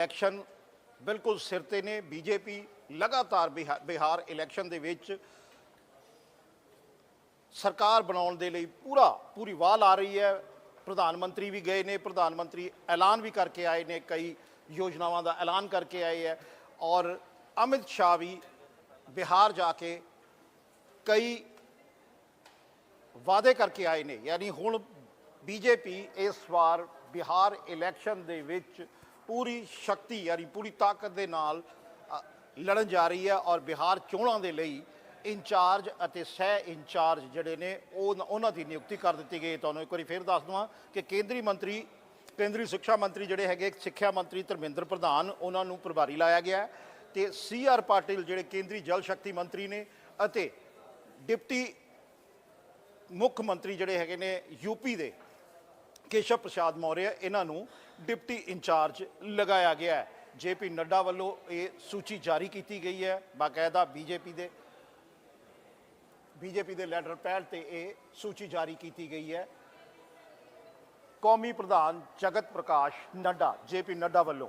Election ਬਿਲਕੁਲ ਸਿਰ ਤੇ ਨੇ। ਬੀਜੇਪੀ ਲਗਾਤਾਰ ਬਿਹਾ- ਬਿਹਾਰ ਇਲੈਕਸ਼ਨ ਦੇ ਵਿੱਚ ਸਰਕਾਰ ਬਣਾਉਣ ਦੇ ਲਈ ਪੂਰਾ, ਪੂਰੀ ਵਾਹ ਲਾ ਰਹੀ ਹੈ। ਪ੍ਰਧਾਨ ਮੰਤਰੀ ਵੀ ਗਏ ਨੇ, ਪ੍ਰਧਾਨ ਮੰਤਰੀ ਐਲਾਨ ਵੀ ਕਰਕੇ ਆਏ ਨੇ, ਕਈ ਯੋਜਨਾਵਾਂ ਦਾ ਐਲਾਨ ਕਰਕੇ ਆਏ ਹੈ। ਔਰ ਅਮਿਤ ਸ਼ਾਹ ਵੀ ਬਿਹਾਰ ਜਾ ਕੇ ਕਈ ਵਾਅਦੇ ਕਰਕੇ ਆਏ ਨੇ। ਯਾਨੀ ਹੁਣ ਬੀਜੇਪੀ ਇਸ ਵਾਰ ਬਿਹਾਰ ਇਲੈਕਸ਼ਨ ਦੇ ਵਿੱਚ ਪੂਰੀ ਸ਼ਕਤੀ ਯਾਨੀ ਪੂਰੀ ਤਾਕਤ ਦੇ ਨਾਲ ਲੜਨ ਜਾ ਰਹੀ ਹੈ ਔਰ ਬਿਹਾਰ ਚੋਣਾਂ ਦੇ ਲਈ ਇੰਚਾਰਜ ਅਤੇ ਸਹਿ ਇੰਚਾਰਜ ਜਿਹੜੇ ਨੇ, ਉਹ ਉਹਨਾਂ ਦੀ ਨਿਯੁਕਤੀ ਕਰ ਦਿੱਤੀ ਗਈ ਤੁਹਾਨੂੰ ਇੱਕ ਵਾਰੀ ਫੇਰ ਦੱਸ ਦਵਾਂ ਕਿ ਕੇਂਦਰੀ ਮੰਤਰੀ, ਕੇਂਦਰੀ ਸਿੱਖਿਆ ਮੰਤਰੀ ਜਿਹੜੇ ਹੈਗੇ ਸਿੱਖਿਆ ਮੰਤਰੀ ਧਰਮਿੰਦਰ ਪ੍ਰਧਾਨ, ਉਹਨਾਂ ਨੂੰ ਪ੍ਰਭਾਰੀ ਲਾਇਆ ਗਿਆ ਹੈ ਤੇ ਸੀ ਆਰ ਪਾਟਿਲ ਜਿਹੜੇ ਕੇਂਦਰੀ ਜਲ ਸ਼ਕਤੀ ਮੰਤਰੀ ਨੇ ਅਤੇ ਡਿਪਟੀ ਮੁੱਖ ਮੰਤਰੀ ਜਿਹੜੇ ਹੈਗੇ ਨੇ ਯੂਪੀ ਦੇ ਕੇਸ਼ਵ ਪ੍ਰਸਾਦ ਮੌਰਿਆ, ਇਹਨਾਂ ਨੂੰ ਡਿਪਟੀ ਇੰਚਾਰਜ ਲਗਾਇਆ ਗਿਆ ਹੈ। ਜੇਪੀ ਨੱਡਾ ਵੱਲੋਂ ਇਹ ਸੂਚੀ ਜਾਰੀ ਕੀਤੀ ਗਈ ਹੈ। ਬਾਕਾਇਦਾ ਬੀਜੇਪੀ ਦੇ ਬੀਜੇਪੀ ਦੇ ਲੈਟਰ ਪੈਡ ਤੇ ਇਹ ਸੂਚੀ ਜਾਰੀ ਕੀਤੀ ਗਈ ਹੈ। ਕੌਮੀ ਪ੍ਰਧਾਨ ਜਗਤ ਪ੍ਰਕਾਸ਼ ਨੱਡਾ, ਜੇਪੀ ਨੱਡਾ ਵੱਲੋਂ।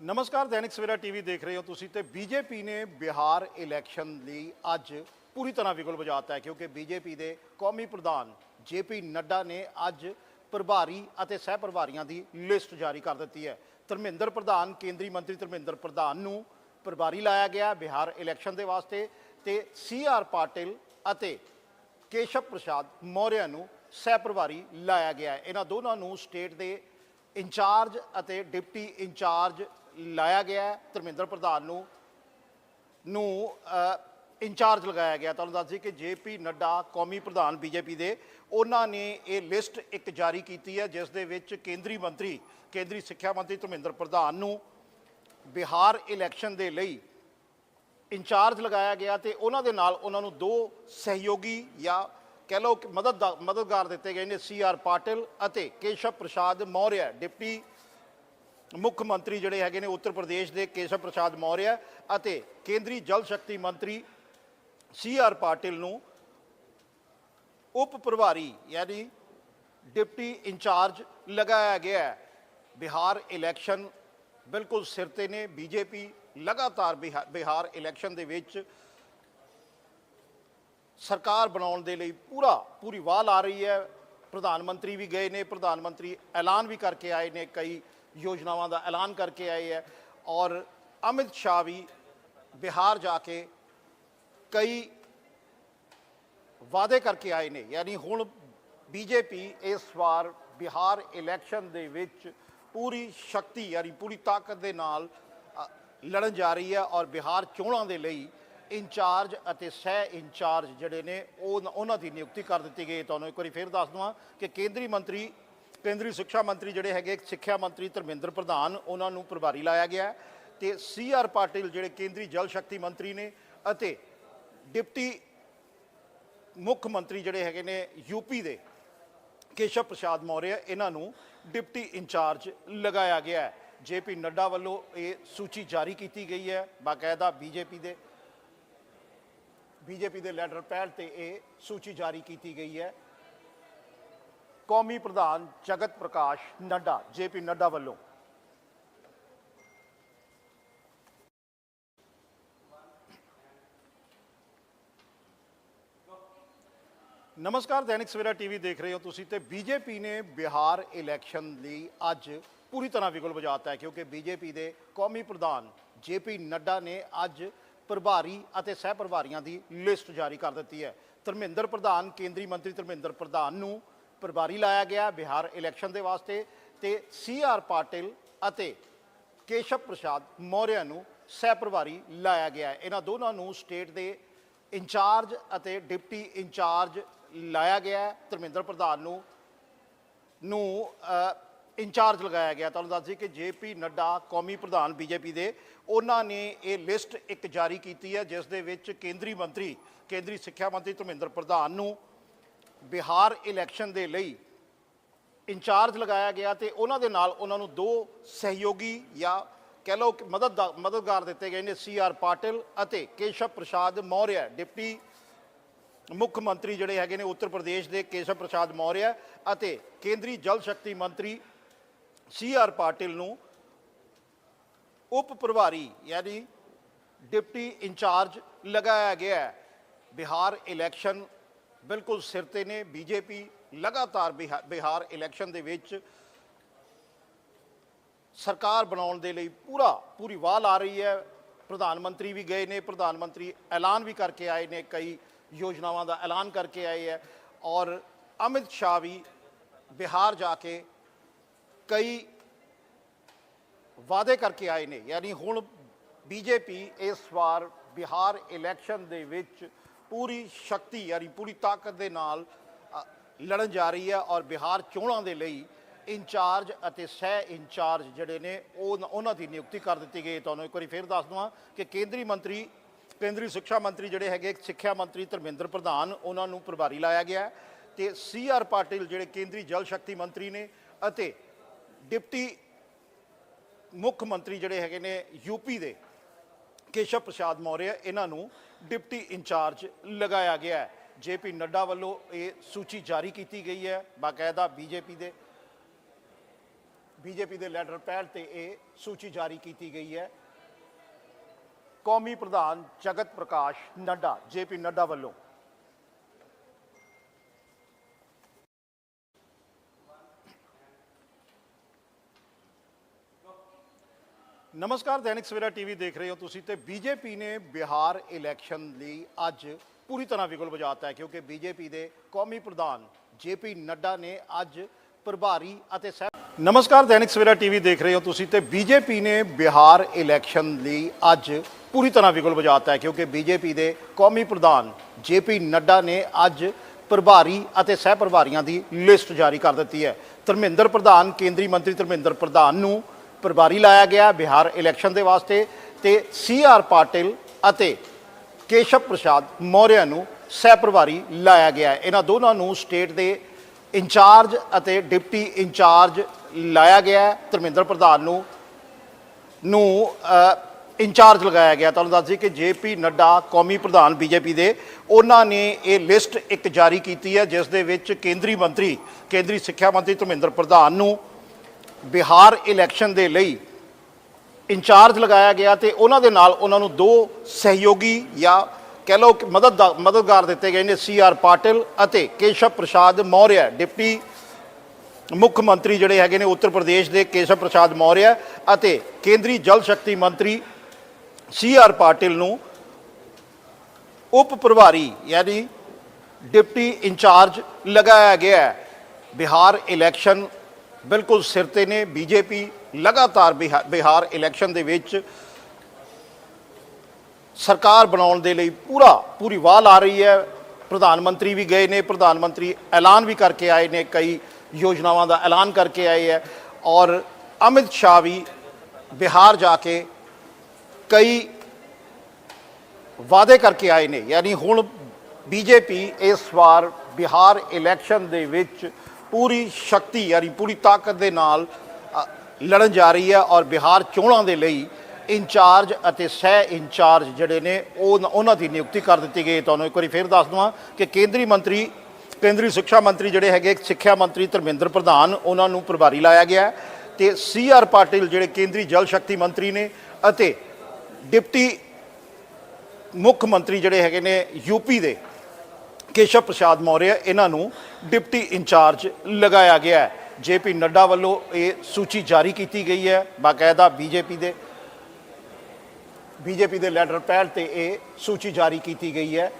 ਨਮਸਕਾਰ, ਦੈਨਿਕ ਸਵੇਰਾ ਟੀਵੀ ਦੇਖ ਰਹੇ ਹੋ ਤੁਸੀਂ ਤੇ ਬੀਜੇਪੀ ਨੇ ਬਿਹਾਰ ਇਲੈਕਸ਼ਨ ਲਈ ਅੱਜ ਪੂਰੀ ਤਰ੍ਹਾਂ ਵਿਗਲ ਵਜਾਤਾ ਹੈ ਕਿਉਂਕਿ ਬੀਜੇਪੀ ਦੇ ਕੌਮੀ ਪ੍ਰਧਾਨ ਜੇਪੀ ਨੱਡਾ ਨੇ ਅੱਜ ਪ੍ਰਭਾਰੀ ਅਤੇ ਸਹਿ ਪ੍ਰਭਾਰੀਆਂ ਦੀ ਲਿਸਟ ਜਾਰੀ ਕਰ ਦਿੱਤੀ ਹੈ। ਧਰਮਿੰਦਰ ਪ੍ਰਧਾਨ, ਕੇਂਦਰੀ ਮੰਤਰੀ ਧਰਮਿੰਦਰ ਪ੍ਰਧਾਨ ਨੂੰ ਪ੍ਰਭਾਰੀ ਲਾਇਆ ਗਿਆ ਬਿਹਾਰ ਇਲੈਕਸ਼ਨ ਦੇ ਵਾਸਤੇ ਤੇ ਸੀ ਆਰ ਪਾਟਿਲ ਅਤੇ ਕੇਸ਼ਵ ਪ੍ਰਸਾਦ ਮੌਰਿਆ ਨੂੰ ਸਹਿ ਪ੍ਰਭਾਰੀ ਲਾਇਆ ਗਿਆ ਇਹਨਾਂ ਦੋਨਾਂ ਨੂੰ ਸਟੇਟ ਦੇ ਇੰਚਾਰਜ ਅਤੇ ਡਿਪਟੀ ਇੰਚਾਰਜ ਲਾਇਆ ਗਿਆ ਧਰਮਿੰਦਰ ਪ੍ਰਧਾਨ ਨੂੰ ਨੂੰ ਇੰਚਾਰਜ ਲਗਾਇਆ ਗਿਆ। ਤੁਹਾਨੂੰ ਦੱਸ ਦਈਏ ਕਿ ਜੇਪੀ ਨੱਡਾ, ਕੌਮੀ ਪ੍ਰਧਾਨ ਬੀਜੇਪੀ ਦੇ, ਉਹਨਾਂ ਨੇ ਇਹ ਲਿਸਟ ਇੱਕ ਜਾਰੀ ਕੀਤੀ ਹੈ, ਜਿਸ ਦੇ ਵਿੱਚ ਕੇਂਦਰੀ ਮੰਤਰੀ, ਕੇਂਦਰੀ ਸਿੱਖਿਆ ਮੰਤਰੀ ਧਰਮਿੰਦਰ ਪ੍ਰਧਾਨ ਨੂੰ ਬਿਹਾਰ ਇਲੈਕਸ਼ਨ ਦੇ ਲਈ ਇੰਚਾਰਜ ਲਗਾਇਆ ਗਿਆ ਤੇ ਉਹਨਾਂ ਦੇ ਨਾਲ ਉਹਨਾਂ ਨੂੰ ਦੋ ਸਹਿਯੋਗੀ ਜਾਂ ਕਹਿ ਲਓ ਕਿ ਮਦਦ ਮਦਦਗਾਰ ਦਿੱਤੇ ਗਏ ਨੇ ਸੀ ਆਰ ਪਾਟਿਲ ਅਤੇ ਕੇਸ਼ਵ ਪ੍ਰਸਾਦ ਮੌਰਿਆ, ਡਿਪਟੀ ਮੁੱਖ ਮੰਤਰੀ ਜਿਹੜੇ ਹੈਗੇ ਨੇ ਉੱਤਰ ਪ੍ਰਦੇਸ਼ ਦੇ ਕੇਸ਼ਵ ਪ੍ਰਸਾਦ ਮੌਰਿਆ ਅਤੇ ਕੇਂਦਰੀ ਜਲ ਸ਼ਕਤੀ ਮੰਤਰੀ ਸੀ ਆਰ ਪਾਟਿਲ ਨੂੰ ਉਪ ਪ੍ਰਭਾਰੀ ਯਾਨੀ ਡਿਪਟੀ ਇੰਚਾਰਜ ਲਗਾਇਆ ਗਿਆ ਹੈ। ਬਿਹਾਰ ਇਲੈਕਸ਼ਨ ਬਿਲਕੁਲ ਸਿਰ ਤੇ ਨੇ। ਬੀਜੇਪੀ ਲਗਾਤਾਰ ਬਿਹਾ- ਬਿਹਾਰ ਇਲੈਕਸ਼ਨ ਦੇ ਵਿੱਚ ਸਰਕਾਰ ਬਣਾਉਣ ਦੇ ਲਈ ਪੂਰਾ ਪੂਰੀ ਵਾਹ ਲਾ ਰਹੀ ਹੈ। ਪ੍ਰਧਾਨ ਮੰਤਰੀ ਵੀ ਗਏ ਨੇ। ਪ੍ਰਧਾਨ ਮੰਤਰੀ ਐਲਾਨ ਵੀ ਕਰਕੇ ਆਏ ਨੇ ਕਈ ਯੋਜਨਾਵਾਂ ਦਾ ਐਲਾਨ ਕਰਕੇ ਆਏ ਹੈ ਔਰ ਅਮਿਤ ਸ਼ਾਹ ਵੀ ਬਿਹਾਰ ਜਾ ਕੇ ਕਈ ਵਾਅਦੇ ਕਰਕੇ ਆਏ ਨੇ। ਯਾਨੀ ਹੁਣ ਬੀਜੇਪੀ ਇਸ ਵਾਰ ਬਿਹਾਰ ਇਲੈਕਸ਼ਨ ਦੇ ਵਿੱਚ ਪੂਰੀ ਸ਼ਕਤੀ, ਯਾਨੀ ਪੂਰੀ ਤਾਕਤ ਦੇ ਨਾਲ ਲੜਨ ਜਾ ਰਹੀ ਹੈ ਔਰ ਬਿਹਾਰ ਚੋਣਾਂ ਦੇ ਲਈ ਇੰਚਾਰਜ ਅਤੇ ਸਹਿ ਇੰਚਾਰਜ ਜਿਹੜੇ ਨੇ, ਉਹ ਉਹਨਾਂ ਦੀ ਨਿਯੁਕਤੀ ਕਰ ਦਿੱਤੀ ਗਈ ਤੁਹਾਨੂੰ ਇੱਕ ਵਾਰੀ ਫੇਰ ਦੱਸ ਦਵਾਂ ਕਿ ਕੇਂਦਰੀ ਮੰਤਰੀ ਕੇਂਦਰੀ ਸਿੱਖਿਆ ਮੰਤਰੀ ਜਿਹੜੇ ਹੈਗੇ ਸਿੱਖਿਆ ਮੰਤਰੀ ਧਰਮਿੰਦਰ ਪ੍ਰਧਾਨ, ਉਹਨਾਂ ਨੂੰ ਪ੍ਰਭਾਰੀ ਲਾਇਆ ਗਿਆ ਹੈ ਤੇ ਸੀ ਆਰ ਪਾਟਿਲ ਜਿਹੜੇ ਕੇਂਦਰੀ ਜਲ ਸ਼ਕਤੀ ਮੰਤਰੀ ਨੇ ਅਤੇ ਡਿਪਟੀ ਮੁੱਖ ਮੰਤਰੀ ਜਿਹੜੇ ਹੈਗੇ ਨੇ ਯੂਪੀ ਦੇ ਕੇਸ਼ਵ ਪ੍ਰਸਾਦ ਮੌਰਿਆ, ਇਹਨਾਂ ਨੂੰ ਡਿਪਟੀ ਇੰਚਾਰਜ ਲਗਾਇਆ ਗਿਆ ਹੈ। ਜੇਪੀ ਨੱਡਾ ਵੱਲੋਂ ਇਹ ਸੂਚੀ ਜਾਰੀ ਕੀਤੀ ਗਈ ਹੈ, ਬਾਕਾਇਦਾ ਬੀਜੇਪੀ ਦੇ ਬੀਜੇਪੀ ਦੇ ਲੈਟਰ ਪੈਡ ਤੇ ਇਹ ਸੂਚੀ ਜਾਰੀ ਕੀਤੀ ਗਈ ਹੈ। ਕੌਮੀ ਪ੍ਰਧਾਨ ਜਗਤ ਪ੍ਰਕਾਸ਼ ਨੱਡਾ, ਜੇਪੀ ਨੱਡਾ ਵੱਲੋਂ। ਨਮਸਕਾਰ, ਦੈਨਿਕ ਸਵੇਰਾ ਟੀਵੀ ਦੇਖ ਰਹੇ ਹੋ ਤੁਸੀਂ ਤੇ ਬੀਜੇਪੀ ਨੇ ਬਿਹਾਰ ਇਲੈਕਸ਼ਨ ਲਈ ਅੱਜ ਪੂਰੀ ਤਰ੍ਹਾਂ ਵਿਗਲ ਵਜਾਤਾ ਹੈ, ਕਿਉਂਕਿ ਬੀਜੇਪੀ ਦੇ ਕੌਮੀ ਪ੍ਰਧਾਨ ਜੇਪੀ ਨੱਡਾ ਨੇ ਅੱਜ ਪ੍ਰਭਾਰੀ ਅਤੇ ਸਹਿ ਪ੍ਰਭਾਰੀਆਂ ਦੀ ਲਿਸਟ ਜਾਰੀ ਕਰ ਦਿੱਤੀ ਹੈ। ਧਰਮਿੰਦਰ ਪ੍ਰਧਾਨ, ਕੇਂਦਰੀ ਮੰਤਰੀ ਧਰਮਿੰਦਰ ਪ੍ਰਧਾਨ ਨੂੰ ਪ੍ਰਭਾਰੀ ਲਾਇਆ ਗਿਆ ਬਿਹਾਰ ਇਲੈਕਸ਼ਨ ਦੇ ਵਾਸਤੇ ਤੇ ਸੀ ਆਰ ਪਾਟਿਲ ਅਤੇ ਕੇਸ਼ਵ ਪ੍ਰਸਾਦ ਮੌਰਿਆ ਨੂੰ ਸਹਿ ਪ੍ਰਭਾਰੀ ਲਾਇਆ ਗਿਆ ਇਹਨਾਂ ਦੋਨਾਂ ਨੂੰ ਸਟੇਟ ਦੇ ਇੰਚਾਰਜ ਅਤੇ ਡਿਪਟੀ ਇੰਚਾਰਜ ਲਾਇਆ ਗਿਆ ਧਰਮਿੰਦਰ ਪ੍ਰਧਾਨ ਨੂੰ ਨੂੰ ਇੰਚਾਰਜ ਲਗਾਇਆ ਗਿਆ। ਤੁਹਾਨੂੰ ਦੱਸ ਦਈਏ ਕਿ ਜੇਪੀ ਨੱਡਾ ਕੌਮੀ ਪ੍ਰਧਾਨ ਬੀਜੇਪੀ ਦੇ, ਉਹਨਾਂ ਨੇ ਇਹ ਲਿਸਟ ਇੱਕ ਜਾਰੀ ਕੀਤੀ ਹੈ, ਜਿਸ ਦੇ ਵਿੱਚ ਕੇਂਦਰੀ ਮੰਤਰੀ, ਕੇਂਦਰੀ ਸਿੱਖਿਆ ਮੰਤਰੀ ਧਰਮਿੰਦਰ ਪ੍ਰਧਾਨ ਨੂੰ ਬਿਹਾਰ ਇਲੈਕਸ਼ਨ ਦੇ ਲਈ ਇੰਚਾਰਜ ਲਗਾਇਆ ਗਿਆ ਤੇ ਉਹਨਾਂ ਦੇ ਨਾਲ ਉਹਨਾਂ ਨੂੰ ਦੋ ਸਹਿਯੋਗੀ ਜਾਂ ਕਹਿ ਲਓ ਮਦਦ ਮਦਦਗਾਰ ਦਿੱਤੇ ਗਏ ਨੇ ਸੀ ਆਰ ਪਾਟਿਲ ਅਤੇ ਕੇਸ਼ਵ ਪ੍ਰਸਾਦ ਮੌਰਿਆ, ਡਿਪਟੀ ਮੁੱਖ ਮੰਤਰੀ ਜਿਹੜੇ ਹੈਗੇ ਨੇ ਉੱਤਰ ਪ੍ਰਦੇਸ਼ ਦੇ ਕੇਸ਼ਵ ਪ੍ਰਸਾਦ ਮੌਰਿਆ ਅਤੇ ਕੇਂਦਰੀ ਜਲ ਸ਼ਕਤੀ ਮੰਤਰੀ ਸੀ ਆਰ ਪਾਟਿਲ ਨੂੰ ਉਪ ਪ੍ਰਭਾਰੀ ਯਾਨੀ ਡਿਪਟੀ ਇੰਚਾਰਜ ਲਗਾਇਆ ਗਿਆ ਹੈ। ਬਿਹਾਰ ਇਲੈਕਸ਼ਨ ਬਿਲਕੁਲ ਸਿਰ ਤੇ ਨੇ। ਬੀਜੇਪੀ ਲਗਾਤਾਰ ਬਿਹਾ- ਬਿਹਾਰ ਇਲੈਕਸ਼ਨ ਦੇ ਵਿੱਚ ਸਰਕਾਰ ਬਣਾਉਣ ਦੇ ਲਈ ਪੂਰਾ ਪੂਰੀ ਵਾਹ ਲਾ ਰਹੀ ਹੈ। ਪ੍ਰਧਾਨ ਮੰਤਰੀ ਵੀ ਗਏ ਨੇ। ਪ੍ਰਧਾਨ ਮੰਤਰੀ ਐਲਾਨ ਵੀ ਕਰਕੇ ਆਏ ਨੇ। ਕਈ ਯੋਜਨਾਵਾਂ ਦਾ ਐਲਾਨ ਕਰਕੇ ਆਏ ਹੈ। ਔਰ ਅਮਿਤ ਸ਼ਾਹ ਵੀ ਬਿਹਾਰ ਜਾ ਕੇ ਕਈ ਵਾਅਦੇ ਕਰਕੇ ਆਏ ਨੇ। ਯਾਨੀ ਹੁਣ ਬੀਜੇਪੀ ਇਸ ਵਾਰ ਬਿਹਾਰ ਇਲੈਕਸ਼ਨ ਦੇ ਵਿੱਚ ਪੂਰੀ ਸ਼ਕਤੀ ਯਾਨੀ ਪੂਰੀ ਤਾਕਤ ਦੇ ਨਾਲ ਲੜਨ ਜਾ ਰਹੀ ਹੈ ਔਰ ਬਿਹਾਰ ਚੋਣਾਂ ਦੇ ਲਈ ਇੰਚਾਰਜ ਅਤੇ ਸਹਿ ਇੰਚਾਰਜ ਜਿਹੜੇ ਨੇ, ਉਹ ਉਹਨਾਂ ਦੀ ਨਿਯੁਕਤੀ ਕਰ ਦਿੱਤੀ ਗਈ ਤੁਹਾਨੂੰ ਇੱਕ ਵਾਰੀ ਫੇਰ ਦੱਸ ਦਵਾਂ ਕਿ ਕੇਂਦਰੀ ਮੰਤਰੀ, ਕੇਂਦਰੀ ਸਿੱਖਿਆ ਮੰਤਰੀ ਜਿਹੜੇ ਹੈਗੇ, ਸਿੱਖਿਆ ਮੰਤਰੀ ਧਰਮਿੰਦਰ ਪ੍ਰਧਾਨ, ਉਹਨਾਂ ਨੂੰ ਪ੍ਰਭਾਰੀ ਲਾਇਆ ਗਿਆ ਹੈ ਤੇ ਸੀ ਆਰ ਪਾਟਿਲ ਜਿਹੜੇ ਕੇਂਦਰੀ ਜਲ ਸ਼ਕਤੀ ਮੰਤਰੀ ਨੇ ਅਤੇ ਡਿਪਟੀ ਮੁੱਖ ਮੰਤਰੀ ਜਿਹੜੇ ਹੈਗੇ ਨੇ ਯੂਪੀ ਦੇ, ਕੇਸ਼ਵ ਪ੍ਰਸਾਦ ਮੌਰਿਆ, ਇਹਨਾਂ ਨੂੰ ਡਿਪਟੀ ਇੰਚਾਰਜ ਲਗਾਇਆ ਗਿਆ ਹੈ। ਜੇਪੀ ਨੱਡਾ ਵੱਲੋਂ ਇਹ ਸੂਚੀ ਜਾਰੀ ਕੀਤੀ ਗਈ ਹੈ, ਬਾਕਾਇਦਾ ਬੀਜੇਪੀ ਦੇ ਬੀਜੇਪੀ ਦੇ ਲੈਟਰ ਪੈਡ ਤੇ ਇਹ ਸੂਚੀ ਜਾਰੀ ਕੀਤੀ ਗਈ ਹੈ। ਕੌਮੀ ਪ੍ਰਧਾਨ ਜਗਤ ਪ੍ਰਕਾਸ਼ ਨੱਡਾ ਜੇਪੀ ਨੱਡਾ ਵੱਲੋਂ ਨਮਸਕਾਰ, ਦੈਨਿਕ ਸਵੇਰਾ ਟੀਵੀ ਦੇਖ ਰਹੇ ਹੋ ਤੁਸੀਂ ਤੇ ਬੀਜੇਪੀ ਨੇ ਬਿਹਾਰ ਇਲੈਕਸ਼ਨ ਲਈ ਅੱਜ ਪੂਰੀ ਤਰ੍ਹਾਂ ਵਿਗਲ ਵਜਾਤਾ ਹੈ ਕਿਉਂਕਿ ਬੀਜੇਪੀ ਦੇ ਕੌਮੀ ਪ੍ਰਧਾਨ ਜੇਪੀ ਨੱਡਾ ਨੇ ਅੱਜ ਪ੍ਰਭਾਰੀ ਅਤੇ ਸਹਿ ਨਮਸਕਾਰ, ਦੈਨਿਕ ਸਵੇਰਾ ਟੀਵੀ ਦੇਖ ਰਹੇ ਹੋ ਤੁਸੀਂ ਤੇ ਬੀਜੇਪੀ ਨੇ ਬਿਹਾਰ ਇਲੈਕਸ਼ਨ ਲਈ ਅੱਜ ਪੂਰੀ ਤਰ੍ਹਾਂ ਵਿਗਲ ਵਜਾਤਾ ਹੈ ਕਿਉਂਕਿ ਬੀਜੇਪੀ ਦੇ ਕੌਮੀ ਪ੍ਰਧਾਨ ਜੇਪੀ ਨੱਡਾ ਨੇ ਅੱਜ ਪ੍ਰਭਾਰੀ ਅਤੇ ਸਹਿ ਪ੍ਰਭਾਰੀਆਂ ਦੀ ਲਿਸਟ ਜਾਰੀ ਕਰ ਦਿੱਤੀ ਹੈ। ਧਰਮਿੰਦਰ ਪ੍ਰਧਾਨ, ਕੇਂਦਰੀ ਮੰਤਰੀ ਧਰਮਿੰਦਰ ਪ੍ਰਧਾਨ ਨੂੰ ਪ੍ਰਭਾਰੀ ਲਾਇਆ ਗਿਆ ਬਿਹਾਰ ਇਲੈਕਸ਼ਨ ਦੇ ਵਾਸਤੇ ਤੇ ਸੀ ਆਰ ਪਾਟਿਲ ਅਤੇ ਕੇਸ਼ਵ ਪ੍ਰਸਾਦ ਮੌਰਿਆ ਨੂੰ ਸਹਿ ਪ੍ਰਭਾਰੀ ਲਾਇਆ ਗਿਆ ਇਹਨਾਂ ਦੋਨਾਂ ਨੂੰ ਸਟੇਟ ਦੇ ਇੰਚਾਰਜ ਅਤੇ ਡਿਪਟੀ ਇੰਚਾਰਜ ਲਾਇਆ ਗਿਆ ਧਰਮਿੰਦਰ ਪ੍ਰਧਾਨ ਨੂੰ ਨੂੰ ਇੰਚਾਰਜ ਲਗਾਇਆ ਗਿਆ। ਤੁਹਾਨੂੰ ਦੱਸ ਦਈਏ ਕਿ ਜੇਪੀ ਨੱਡਾ ਕੌਮੀ ਪ੍ਰਧਾਨ ਬੀਜੇਪੀ ਦੇ, ਉਹਨਾਂ ਨੇ ਇਹ ਲਿਸਟ ਇੱਕ ਜਾਰੀ ਕੀਤੀ ਹੈ, ਜਿਸ ਦੇ ਵਿੱਚ ਕੇਂਦਰੀ ਮੰਤਰੀ, ਕੇਂਦਰੀ ਸਿੱਖਿਆ ਮੰਤਰੀ ਧਰਮਿੰਦਰ ਪ੍ਰਧਾਨ ਨੂੰ ਬਿਹਾਰ ਇਲੈਕਸ਼ਨ ਦੇ ਲਈ ਇੰਚਾਰਜ ਲਗਾਇਆ ਗਿਆ ਤੇ ਉਹਨਾਂ ਦੇ ਨਾਲ ਉਹਨਾਂ ਨੂੰ ਦੋ ਸਹਿਯੋਗੀ ਜਾਂ ਕਹਿ ਲਓ ਕਿ ਮਦਦ ਮਦਦਗਾਰ ਦਿੱਤੇ ਗਏ ਨੇ ਸੀ ਆਰ ਪਾਟਿਲ ਅਤੇ ਕੇਸ਼ਵ ਪ੍ਰਸਾਦ ਮੌਰਿਆ, ਡਿਪਟੀ ਮੁੱਖ ਮੰਤਰੀ ਜਿਹੜੇ ਹੈਗੇ ਨੇ ਉੱਤਰ ਪ੍ਰਦੇਸ਼ ਦੇ ਕੇਸ਼ਵ ਪ੍ਰਸਾਦ ਮੌਰਿਆ ਅਤੇ ਕੇਂਦਰੀ ਜਲ ਸ਼ਕਤੀ ਮੰਤਰੀ ਸੀ ਆਰ ਪਾਟਿਲ ਨੂੰ ਉਪ ਪ੍ਰਭਾਰੀ ਯਾਨੀ ਡਿਪਟੀ ਇੰਚਾਰਜ ਲਗਾਇਆ ਗਿਆ ਹੈ। ਬਿਹਾਰ ਇਲੈਕਸ਼ਨ ਬਿਲਕੁਲ ਸਿਰ ਤੇ ਨੇ। ਬੀਜੇਪੀ ਲਗਾਤਾਰ ਬਿਹਾ- ਬਿਹਾਰ ਇਲੈਕਸ਼ਨ ਦੇ ਵਿੱਚ ਸਰਕਾਰ ਬਣਾਉਣ ਦੇ ਲਈ ਪੂਰਾ, ਪੂਰੀ ਵਾਹ ਲਾ ਰਹੀ ਹੈ। ਪ੍ਰਧਾਨ ਮੰਤਰੀ ਵੀ ਗਏ ਨੇ, ਪ੍ਰਧਾਨ ਮੰਤਰੀ ਐਲਾਨ ਵੀ ਕਰਕੇ ਆਏ ਨੇ, ਕਈ ਯੋਜਨਾਵਾਂ ਦਾ ਐਲਾਨ ਕਰਕੇ ਆਏ ਹੈ। ਔਰ ਅਮਿਤ ਸ਼ਾਹ ਵੀ ਬਿਹਾਰ ਜਾ ਕੇ ਕਈ ਵਾਅਦੇ ਕਰਕੇ ਆਏ ਨੇ। ਯਾਨੀ ਹੁਣ ਬੀਜੇਪੀ ਇਸ ਵਾਰ ਬਿਹਾਰ ਇਲੈਕਸ਼ਨ ਦੇ ਵਿੱਚ ਪੂਰੀ ਸ਼ਕਤੀ ਯਾਨੀ ਪੂਰੀ ਤਾਕਤ ਦੇ ਨਾਲ ਲੜਨ ਜਾ ਰਹੀ ਹੈ ਔਰ ਬਿਹਾਰ ਚੋਣਾਂ ਦੇ ਲਈ ਇੰਚਾਰਜ ਅਤੇ ਸਹਿ ਇੰਚਾਰਜ ਜਿਹੜੇ ਨੇ, ਉਹ ਉਹਨਾਂ ਦੀ ਨਿਯੁਕਤੀ ਕਰ ਦਿੱਤੀ ਗਈ ਤੁਹਾਨੂੰ ਇੱਕ ਵਾਰੀ ਫੇਰ ਦੱਸ ਦਵਾਂ ਕਿ ਕੇਂਦਰੀ ਮੰਤਰੀ, ਕੇਂਦਰੀ ਸਿੱਖਿਆ ਮੰਤਰੀ ਜਿਹੜੇ ਹੈਗੇ, ਸਿੱਖਿਆ ਮੰਤਰੀ ਧਰਮਿੰਦਰ ਪ੍ਰਧਾਨ, ਉਹਨਾਂ ਨੂੰ ਪ੍ਰਭਾਰੀ ਲਾਇਆ ਗਿਆ ਹੈ ਤੇ ਸੀ ਆਰ ਪਾਟਿਲ ਜਿਹੜੇ ਕੇਂਦਰੀ ਜਲ ਸ਼ਕਤੀ ਮੰਤਰੀ ਨੇ ਅਤੇ ਡਿਪਟੀ ਮੁੱਖ ਮੰਤਰੀ ਜਿਹੜੇ ਹੈਗੇ ਨੇ ਯੂਪੀ ਦੇ ਕੇਸ਼ਵ ਪ੍ਰਸਾਦ ਮੌਰਿਆ, ਇਹਨਾਂ ਨੂੰ ਡਿਪਟੀ ਇੰਚਾਰਜ ਲਗਾਇਆ ਗਿਆ ਹੈ। ਜੇਪੀ ਨੱਡਾ ਵੱਲੋਂ ਇਹ ਸੂਚੀ ਜਾਰੀ ਕੀਤੀ ਗਈ ਹੈ, ਬਾਕਾਇਦਾ ਬੀਜੇਪੀ ਦੇ ਬੀਜੇਪੀ ਦੇ ਲੈਟਰ ਪੈਡ ਤੇ ਇਹ ਸੂਚੀ ਜਾਰੀ ਕੀਤੀ ਗਈ ਹੈ।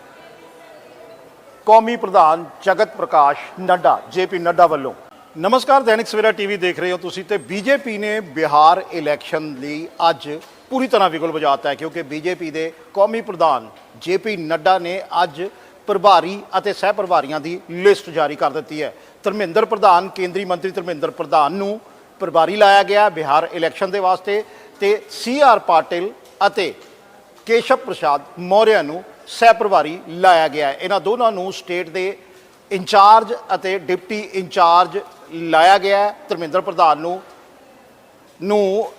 ਕੌਮੀ ਪ੍ਰਧਾਨ ਜਗਤ ਪ੍ਰਕਾਸ਼ ਨੱਡਾ ਜੇਪੀ ਨੱਡਾ ਵੱਲੋਂ। ਨਮਸਕਾਰ, ਦੈਨਿਕ ਸਵੇਰਾ ਟੀਵੀ ਦੇਖ ਰਹੇ ਹੋ ਤੁਸੀਂ ਤੇ ਬੀਜੇਪੀ ਨੇ ਬਿਹਾਰ ਇਲੈਕਸ਼ਨ ਲਈ ਅੱਜ ਪੂਰੀ ਤਰ੍ਹਾਂ ਵਿਗਲ ਵਜਾਤਾ ਹੈ, ਕਿਉਂਕਿ ਬੀਜੇਪੀ ਦੇ ਕੌਮੀ ਪ੍ਰਧਾਨ ਜੇਪੀ ਨੱਡਾ ਨੇ ਅੱਜ ਪ੍ਰਭਾਰੀ ਅਤੇ ਸਹਿ ਪ੍ਰਭਾਰੀਆਂ ਦੀ ਲਿਸਟ ਜਾਰੀ ਕਰ ਦਿੱਤੀ ਹੈ। ਧਰਮਿੰਦਰ ਪ੍ਰਧਾਨ, ਕੇਂਦਰੀ ਮੰਤਰੀ ਧਰਮਿੰਦਰ ਪ੍ਰਧਾਨ ਨੂੰ ਪ੍ਰਭਾਰੀ ਲਾਇਆ ਗਿਆ ਬਿਹਾਰ ਇਲੈਕਸ਼ਨ ਦੇ ਵਾਸਤੇ ਤੇ ਸੀ ਆਰ ਪਾਟਿਲ ਅਤੇ ਕੇਸ਼ਵ ਪ੍ਰਸਾਦ ਮੌਰਿਆ ਨੂੰ ਸਹਿ ਪ੍ਰਭਾਰੀ ਲਾਇਆ ਗਿਆ ਹੈ। ਇਹਨਾਂ ਦੋਨਾਂ ਨੂੰ ਸਟੇਟ ਦੇ ਇੰਚਾਰਜ ਅਤੇ ਡਿਪਟੀ ਇੰਚਾਰਜ ਲਾਇਆ ਗਿਆ ਹੈ। ਧਰਮਿੰਦਰ ਪ੍ਰਧਾਨ ਨੂੰ ਨੂੰ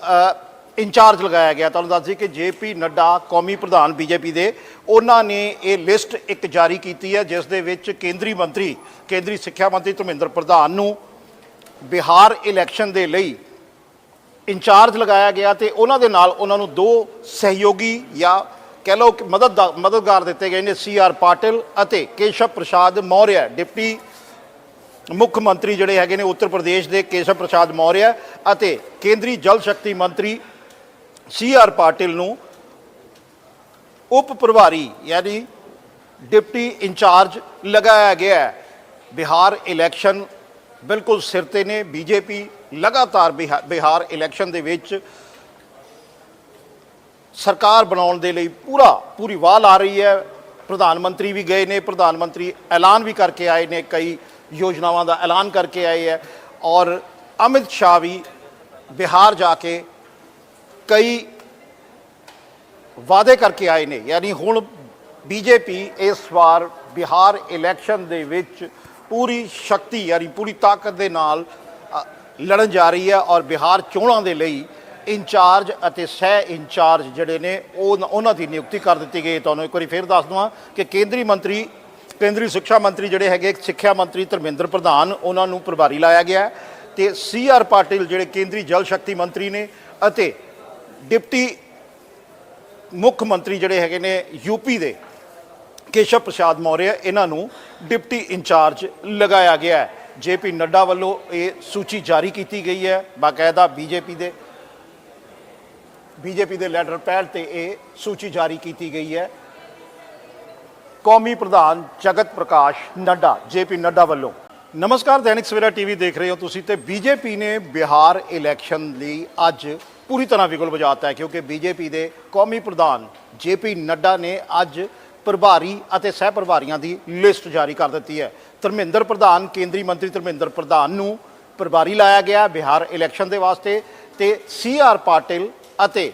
ਇੰਚਾਰਜ ਲਗਾਇਆ ਗਿਆ। ਤੁਹਾਨੂੰ ਦੱਸ ਦਈਏ ਕਿ ਜੇਪੀ ਨੱਡਾ, ਕੌਮੀ ਪ੍ਰਧਾਨ ਬੀਜੇਪੀ ਦੇ, ਉਹਨਾਂ ਨੇ ਇਹ ਲਿਸਟ ਇੱਕ ਜਾਰੀ ਕੀਤੀ ਹੈ, ਜਿਸ ਦੇ ਵਿੱਚ ਕੇਂਦਰੀ ਮੰਤਰੀ, ਕੇਂਦਰੀ ਸਿੱਖਿਆ ਮੰਤਰੀ ਧਰਮਿੰਦਰ ਪ੍ਰਧਾਨ ਨੂੰ ਬਿਹਾਰ ਇਲੈਕਸ਼ਨ ਦੇ ਲਈ ਇੰਚਾਰਜ ਲਗਾਇਆ ਗਿਆ ਤੇ ਉਹਨਾਂ ਦੇ ਨਾਲ ਉਹਨਾਂ ਨੂੰ ਦੋ ਸਹਿਯੋਗੀ ਜਾਂ ਕਹਿ ਲਓ ਕਿ ਮਦਦ ਮਦਦਗਾਰ ਦਿੱਤੇ ਗਏ ਨੇ, ਸੀ ਆਰ ਪਾਟਿਲ ਅਤੇ ਕੇਸ਼ਵ ਪ੍ਰਸਾਦ ਮੌਰਿਆ, ਡਿਪਟੀ ਮੁੱਖ ਮੰਤਰੀ ਜਿਹੜੇ ਹੈਗੇ ਨੇ, ਉੱਤਰ ਪ੍ਰਦੇਸ਼ ਦੇ ਕੇਸ਼ਵ ਪ੍ਰਸਾਦ ਮੌਰਿਆ ਅਤੇ ਕੇਂਦਰੀ ਜਲ ਸ਼ਕਤੀ ਮੰਤਰੀ ਸੀ ਆਰ ਪਾਟਿਲ ਨੂੰ ਉਪ ਪ੍ਰਭਾਰੀ ਯਾਨੀ ਡਿਪਟੀ ਇੰਚਾਰਜ ਲਗਾਇਆ ਗਿਆ ਹੈ। ਬਿਹਾਰ ਇਲੈਕਸ਼ਨ ਬਿਲਕੁਲ ਸਿਰ ਤੇ ਨੇ। ਬੀਜੇਪੀ ਲਗਾਤਾਰ ਬਿਹਾ- ਬਿਹਾਰ ਇਲੈਕਸ਼ਨ ਦੇ ਵਿੱਚ ਸਰਕਾਰ ਬਣਾਉਣ ਦੇ ਲਈ ਪੂਰਾ ਪੂਰੀ ਵਾਹ ਲਾ ਰਹੀ ਹੈ। ਪ੍ਰਧਾਨ ਮੰਤਰੀ ਵੀ ਗਏ ਨੇ। ਪ੍ਰਧਾਨ ਮੰਤਰੀ ਐਲਾਨ ਵੀ ਕਰਕੇ ਆਏ ਨੇ। ਕਈ ਯੋਜਨਾਵਾਂ ਦਾ ਐਲਾਨ ਕਰਕੇ ਆਏ ਹੈ। ਔਰ ਅਮਿਤ ਸ਼ਾਹ ਵੀ ਬਿਹਾਰ ਜਾ ਕੇ ਕਈ ਵਾਅਦੇ ਕਰਕੇ ਆਏ ਨੇ, ਯਾਨੀ ਹੁਣ ਬੀਜੇਪੀ ਇਸ ਵਾਰ ਬਿਹਾਰ ਇਲੈਕਸ਼ਨ ਦੇ ਵਿੱਚ ਪੂਰੀ ਸ਼ਕਤੀ, ਯਾਨੀ ਪੂਰੀ ਤਾਕਤ ਦੇ ਨਾਲ ਲੜਨ ਜਾ ਰਹੀ ਹੈ ਔਰ ਬਿਹਾਰ ਚੋਣਾਂ ਦੇ ਲਈ ਇੰਚਾਰਜ ਅਤੇ ਸਹਿ ਇੰਚਾਰਜ ਜਿਹੜੇ ਨੇ, ਉਹ ਉਹਨਾਂ ਦੀ ਨਿਯੁਕਤੀ ਕਰ ਦਿੱਤੀ ਗਈ ਤੁਹਾਨੂੰ ਇੱਕ ਵਾਰੀ ਫੇਰ ਦੱਸ ਦਵਾਂ ਕਿ ਕੇਂਦਰੀ ਮੰਤਰੀ, ਕੇਂਦਰੀ ਸਿੱਖਿਆ ਮੰਤਰੀ ਜਿਹੜੇ ਹੈਗੇ, ਸਿੱਖਿਆ ਮੰਤਰੀ ਧਰਮਿੰਦਰ ਪ੍ਰਧਾਨ, ਉਹਨਾਂ ਨੂੰ ਪ੍ਰਭਾਰੀ ਲਾਇਆ ਗਿਆ ਹੈ ਤੇ ਸੀ ਆਰ ਪਾਟਿਲ ਜਿਹੜੇ ਕੇਂਦਰੀ ਜਲ ਸ਼ਕਤੀ ਮੰਤਰੀ ਨੇ ਅਤੇ ਡਿਪਟੀ ਮੁੱਖ ਮੰਤਰੀ ਜਿਹੜੇ ਹੈਗੇ ਨੇ ਯੂਪੀ ਦੇ, ਕੇਸ਼ਵ ਪ੍ਰਸਾਦ ਮੌਰਿਆ, ਇਹਨਾਂ ਨੂੰ ਡਿਪਟੀ ਇੰਚਾਰਜ ਲਗਾਇਆ ਗਿਆ ਹੈ। ਜੇਪੀ ਨੱਡਾ ਵੱਲੋਂ ਇਹ ਸੂਚੀ ਜਾਰੀ ਕੀਤੀ ਗਈ ਹੈ। ਬਾਕਾਇਦਾ ਬੀਜੇਪੀ ਦੇ ਬੀਜੇਪੀ ਦੇ ਲੈਟਰ ਪੈਡ ਤੇ ਇਹ ਸੂਚੀ ਜਾਰੀ ਕੀਤੀ ਗਈ ਹੈ। ਕੌਮੀ ਪ੍ਰਧਾਨ ਜਗਤ ਪ੍ਰਕਾਸ਼ ਨੱਡਾ, ਜੇਪੀ ਨੱਡਾ ਵੱਲੋਂ। ਨਮਸਕਾਰ, ਦੈਨਿਕ ਸਵੇਰਾ ਟੀਵੀ ਦੇਖ ਰਹੇ ਹੋ ਤੁਸੀਂ ਤੇ ਬੀਜੇਪੀ ਨੇ ਬਿਹਾਰ ਇਲੈਕਸ਼ਨ ਲਈ ਅੱਜ ਪੂਰੀ ਤਰ੍ਹਾਂ ਵਿਗਲ ਵਜਾਤਾ ਹੈ, ਕਿਉਂਕਿ ਬੀਜੇਪੀ ਦੇ ਕੌਮੀ ਪ੍ਰਧਾਨ ਜੇਪੀ ਨੱਡਾ ਨੇ ਅੱਜ ਪ੍ਰਭਾਰੀ ਅਤੇ ਸਹਿ ਪ੍ਰਭਾਰੀਆਂ ਦੀ ਲਿਸਟ ਜਾਰੀ ਕਰ ਦਿੱਤੀ ਹੈ। ਧਰਮਿੰਦਰ ਪ੍ਰਧਾਨ, ਕੇਂਦਰੀ ਮੰਤਰੀ ਧਰਮਿੰਦਰ ਪ੍ਰਧਾਨ ਨੂੰ ਪ੍ਰਭਾਰੀ ਲਾਇਆ ਗਿਆ ਬਿਹਾਰ ਇਲੈਕਸ਼ਨ ਦੇ ਵਾਸਤੇ ਤੇ ਸੀ ਆਰ ਪਾਟਿਲ ਅਤੇ